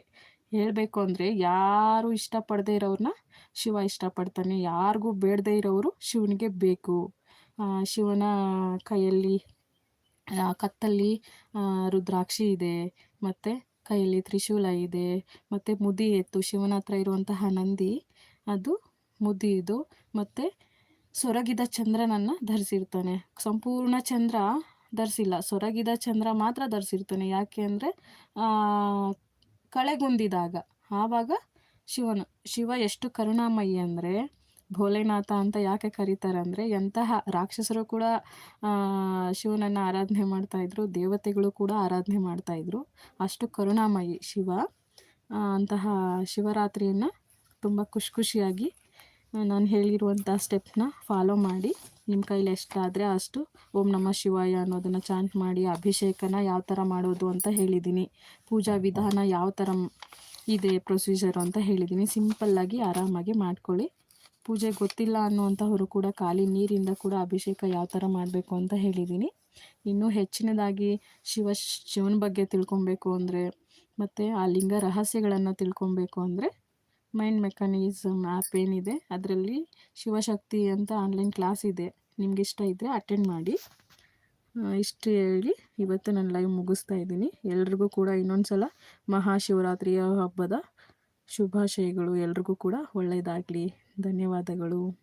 ಹೇಳಬೇಕು ಅಂದರೆ ಯಾರು ಇಷ್ಟಪಡದೇ ಇರೋರನ್ನ ಶಿವ ಇಷ್ಟಪಡ್ತಾನೆ. ಯಾರಿಗೂ ಬೇಡದೇ ಇರೋರು ಶಿವನಿಗೆ ಬೇಕು. ಶಿವನ ಕೈಯಲ್ಲಿ ಕತ್ತಲ್ಲಿ ರುದ್ರಾಕ್ಷಿ ಇದೆ. ಮತ್ತು ಕೈಯಲ್ಲಿ ತ್ರಿಶೂಲ ಇದೆ, ಮತ್ತು ಮುದಿ ಎತ್ತು, ಶಿವನ ಹತ್ರ ಇರುವಂತಹ ನಂದಿ, ಅದು ಮುದಿ ಇದು ಮತ್ತು ಸೊರಗಿದ ಚಂದ್ರನನ್ನು ಧರಿಸಿರ್ತಾನೆ. ಸಂಪೂರ್ಣ ಚಂದ್ರ ಧರಿಸಿಲ್ಲ, ಸೊರಗಿದ ಚಂದ್ರ ಮಾತ್ರ ಧರಿಸಿರ್ತಾನೆ. ಯಾಕೆ ಅಂದರೆ ಕಳೆಗುಂದಿದಾಗ, ಆವಾಗ ಶಿವನು, ಶಿವ ಎಷ್ಟು ಕರುಣಾಮಯಿ ಅಂದರೆ ಭೋಲೆನಾಥ ಅಂತ ಯಾಕೆ ಕರೀತಾರೆ ಅಂದರೆ ಎಂತಹ ರಾಕ್ಷಸರು ಕೂಡ ಶಿವನನ್ನು ಆರಾಧನೆ ಮಾಡ್ತಾಯಿದ್ರು ದೇವತೆಗಳು ಕೂಡ ಆರಾಧನೆ ಮಾಡ್ತಾಯಿದ್ರು ಅಷ್ಟು ಕರುಣಾಮಯಿ ಶಿವ. ಅಂತಹ ಶಿವರಾತ್ರಿಯನ್ನು ತುಂಬ ಖುಷಿ ಖುಷಿಯಾಗಿ ನಾನು ಹೇಳಿರುವಂಥ ಸ್ಟೆಪ್ನ ಫಾಲೋ ಮಾಡಿ ನಿಮ್ಮ ಕೈಲಿ ಎಷ್ಟಾದರೆ ಅಷ್ಟು ಓಂ ನಮ ಶಿವಾಯ ಅನ್ನೋದನ್ನು ಚಾಂಟ್ ಮಾಡಿ, ಅಭಿಷೇಕನ ಯಾವ ಥರ ಮಾಡೋದು ಅಂತ ಹೇಳಿದ್ದೀನಿ ಪೂಜಾ ವಿಧಾನ ಯಾವ ಥರ ಇದೆ ಪ್ರೊಸೀಜರು ಅಂತ ಹೇಳಿದ್ದೀನಿ ಸಿಂಪಲ್ಲಾಗಿ ಆರಾಮಾಗಿ ಮಾಡ್ಕೊಳ್ಳಿ. ಪೂಜೆ ಗೊತ್ತಿಲ್ಲ ಅನ್ನುವಂಥವರು ಕೂಡ ಖಾಲಿ ನೀರಿಂದ ಕೂಡ ಅಭಿಷೇಕ ಯಾವ ಥರ ಮಾಡಬೇಕು ಅಂತ ಹೇಳಿದ್ದೀನಿ. ಇನ್ನೂ ಹೆಚ್ಚಿನದಾಗಿ ಶಿವ ಶಿವನ ಬಗ್ಗೆ ತಿಳ್ಕೊಬೇಕು ಅಂದರೆ, ಮತ್ತು ಆ ಲಿಂಗ ರಹಸ್ಯಗಳನ್ನು ತಿಳ್ಕೊಬೇಕು ಅಂದರೆ ಮೈಂಡ್ ಮೆಕಾನಿಸಮ್ ಆ್ಯಪ್ ಏನಿದೆ, ಅದರಲ್ಲಿ ಶಿವಶಕ್ತಿ ಅಂತ ಆನ್ಲೈನ್ ಕ್ಲಾಸ್ ಇದೆ. ನಿಮ್ಗೆ ಇಷ್ಟ ಇದ್ದರೆ ಅಟೆಂಡ್ ಮಾಡಿ. ಇಷ್ಟು ಹೇಳಿ ಇವತ್ತು ನಾನು ಲೈವ್ ಮುಗಿಸ್ತಾ ಇದ್ದೀನಿ. ಎಲ್ರಿಗೂ ಕೂಡ ಇನ್ನೊಂದು ಸಲ ಮಹಾಶಿವರಾತ್ರಿಯ ಹಬ್ಬದ ಶುಭಾಶಯಗಳು ಎಲ್ರಿಗೂ ಕೂಡ ಒಳ್ಳೆಯದಾಗಲಿ. ಧನ್ಯವಾದಗಳು.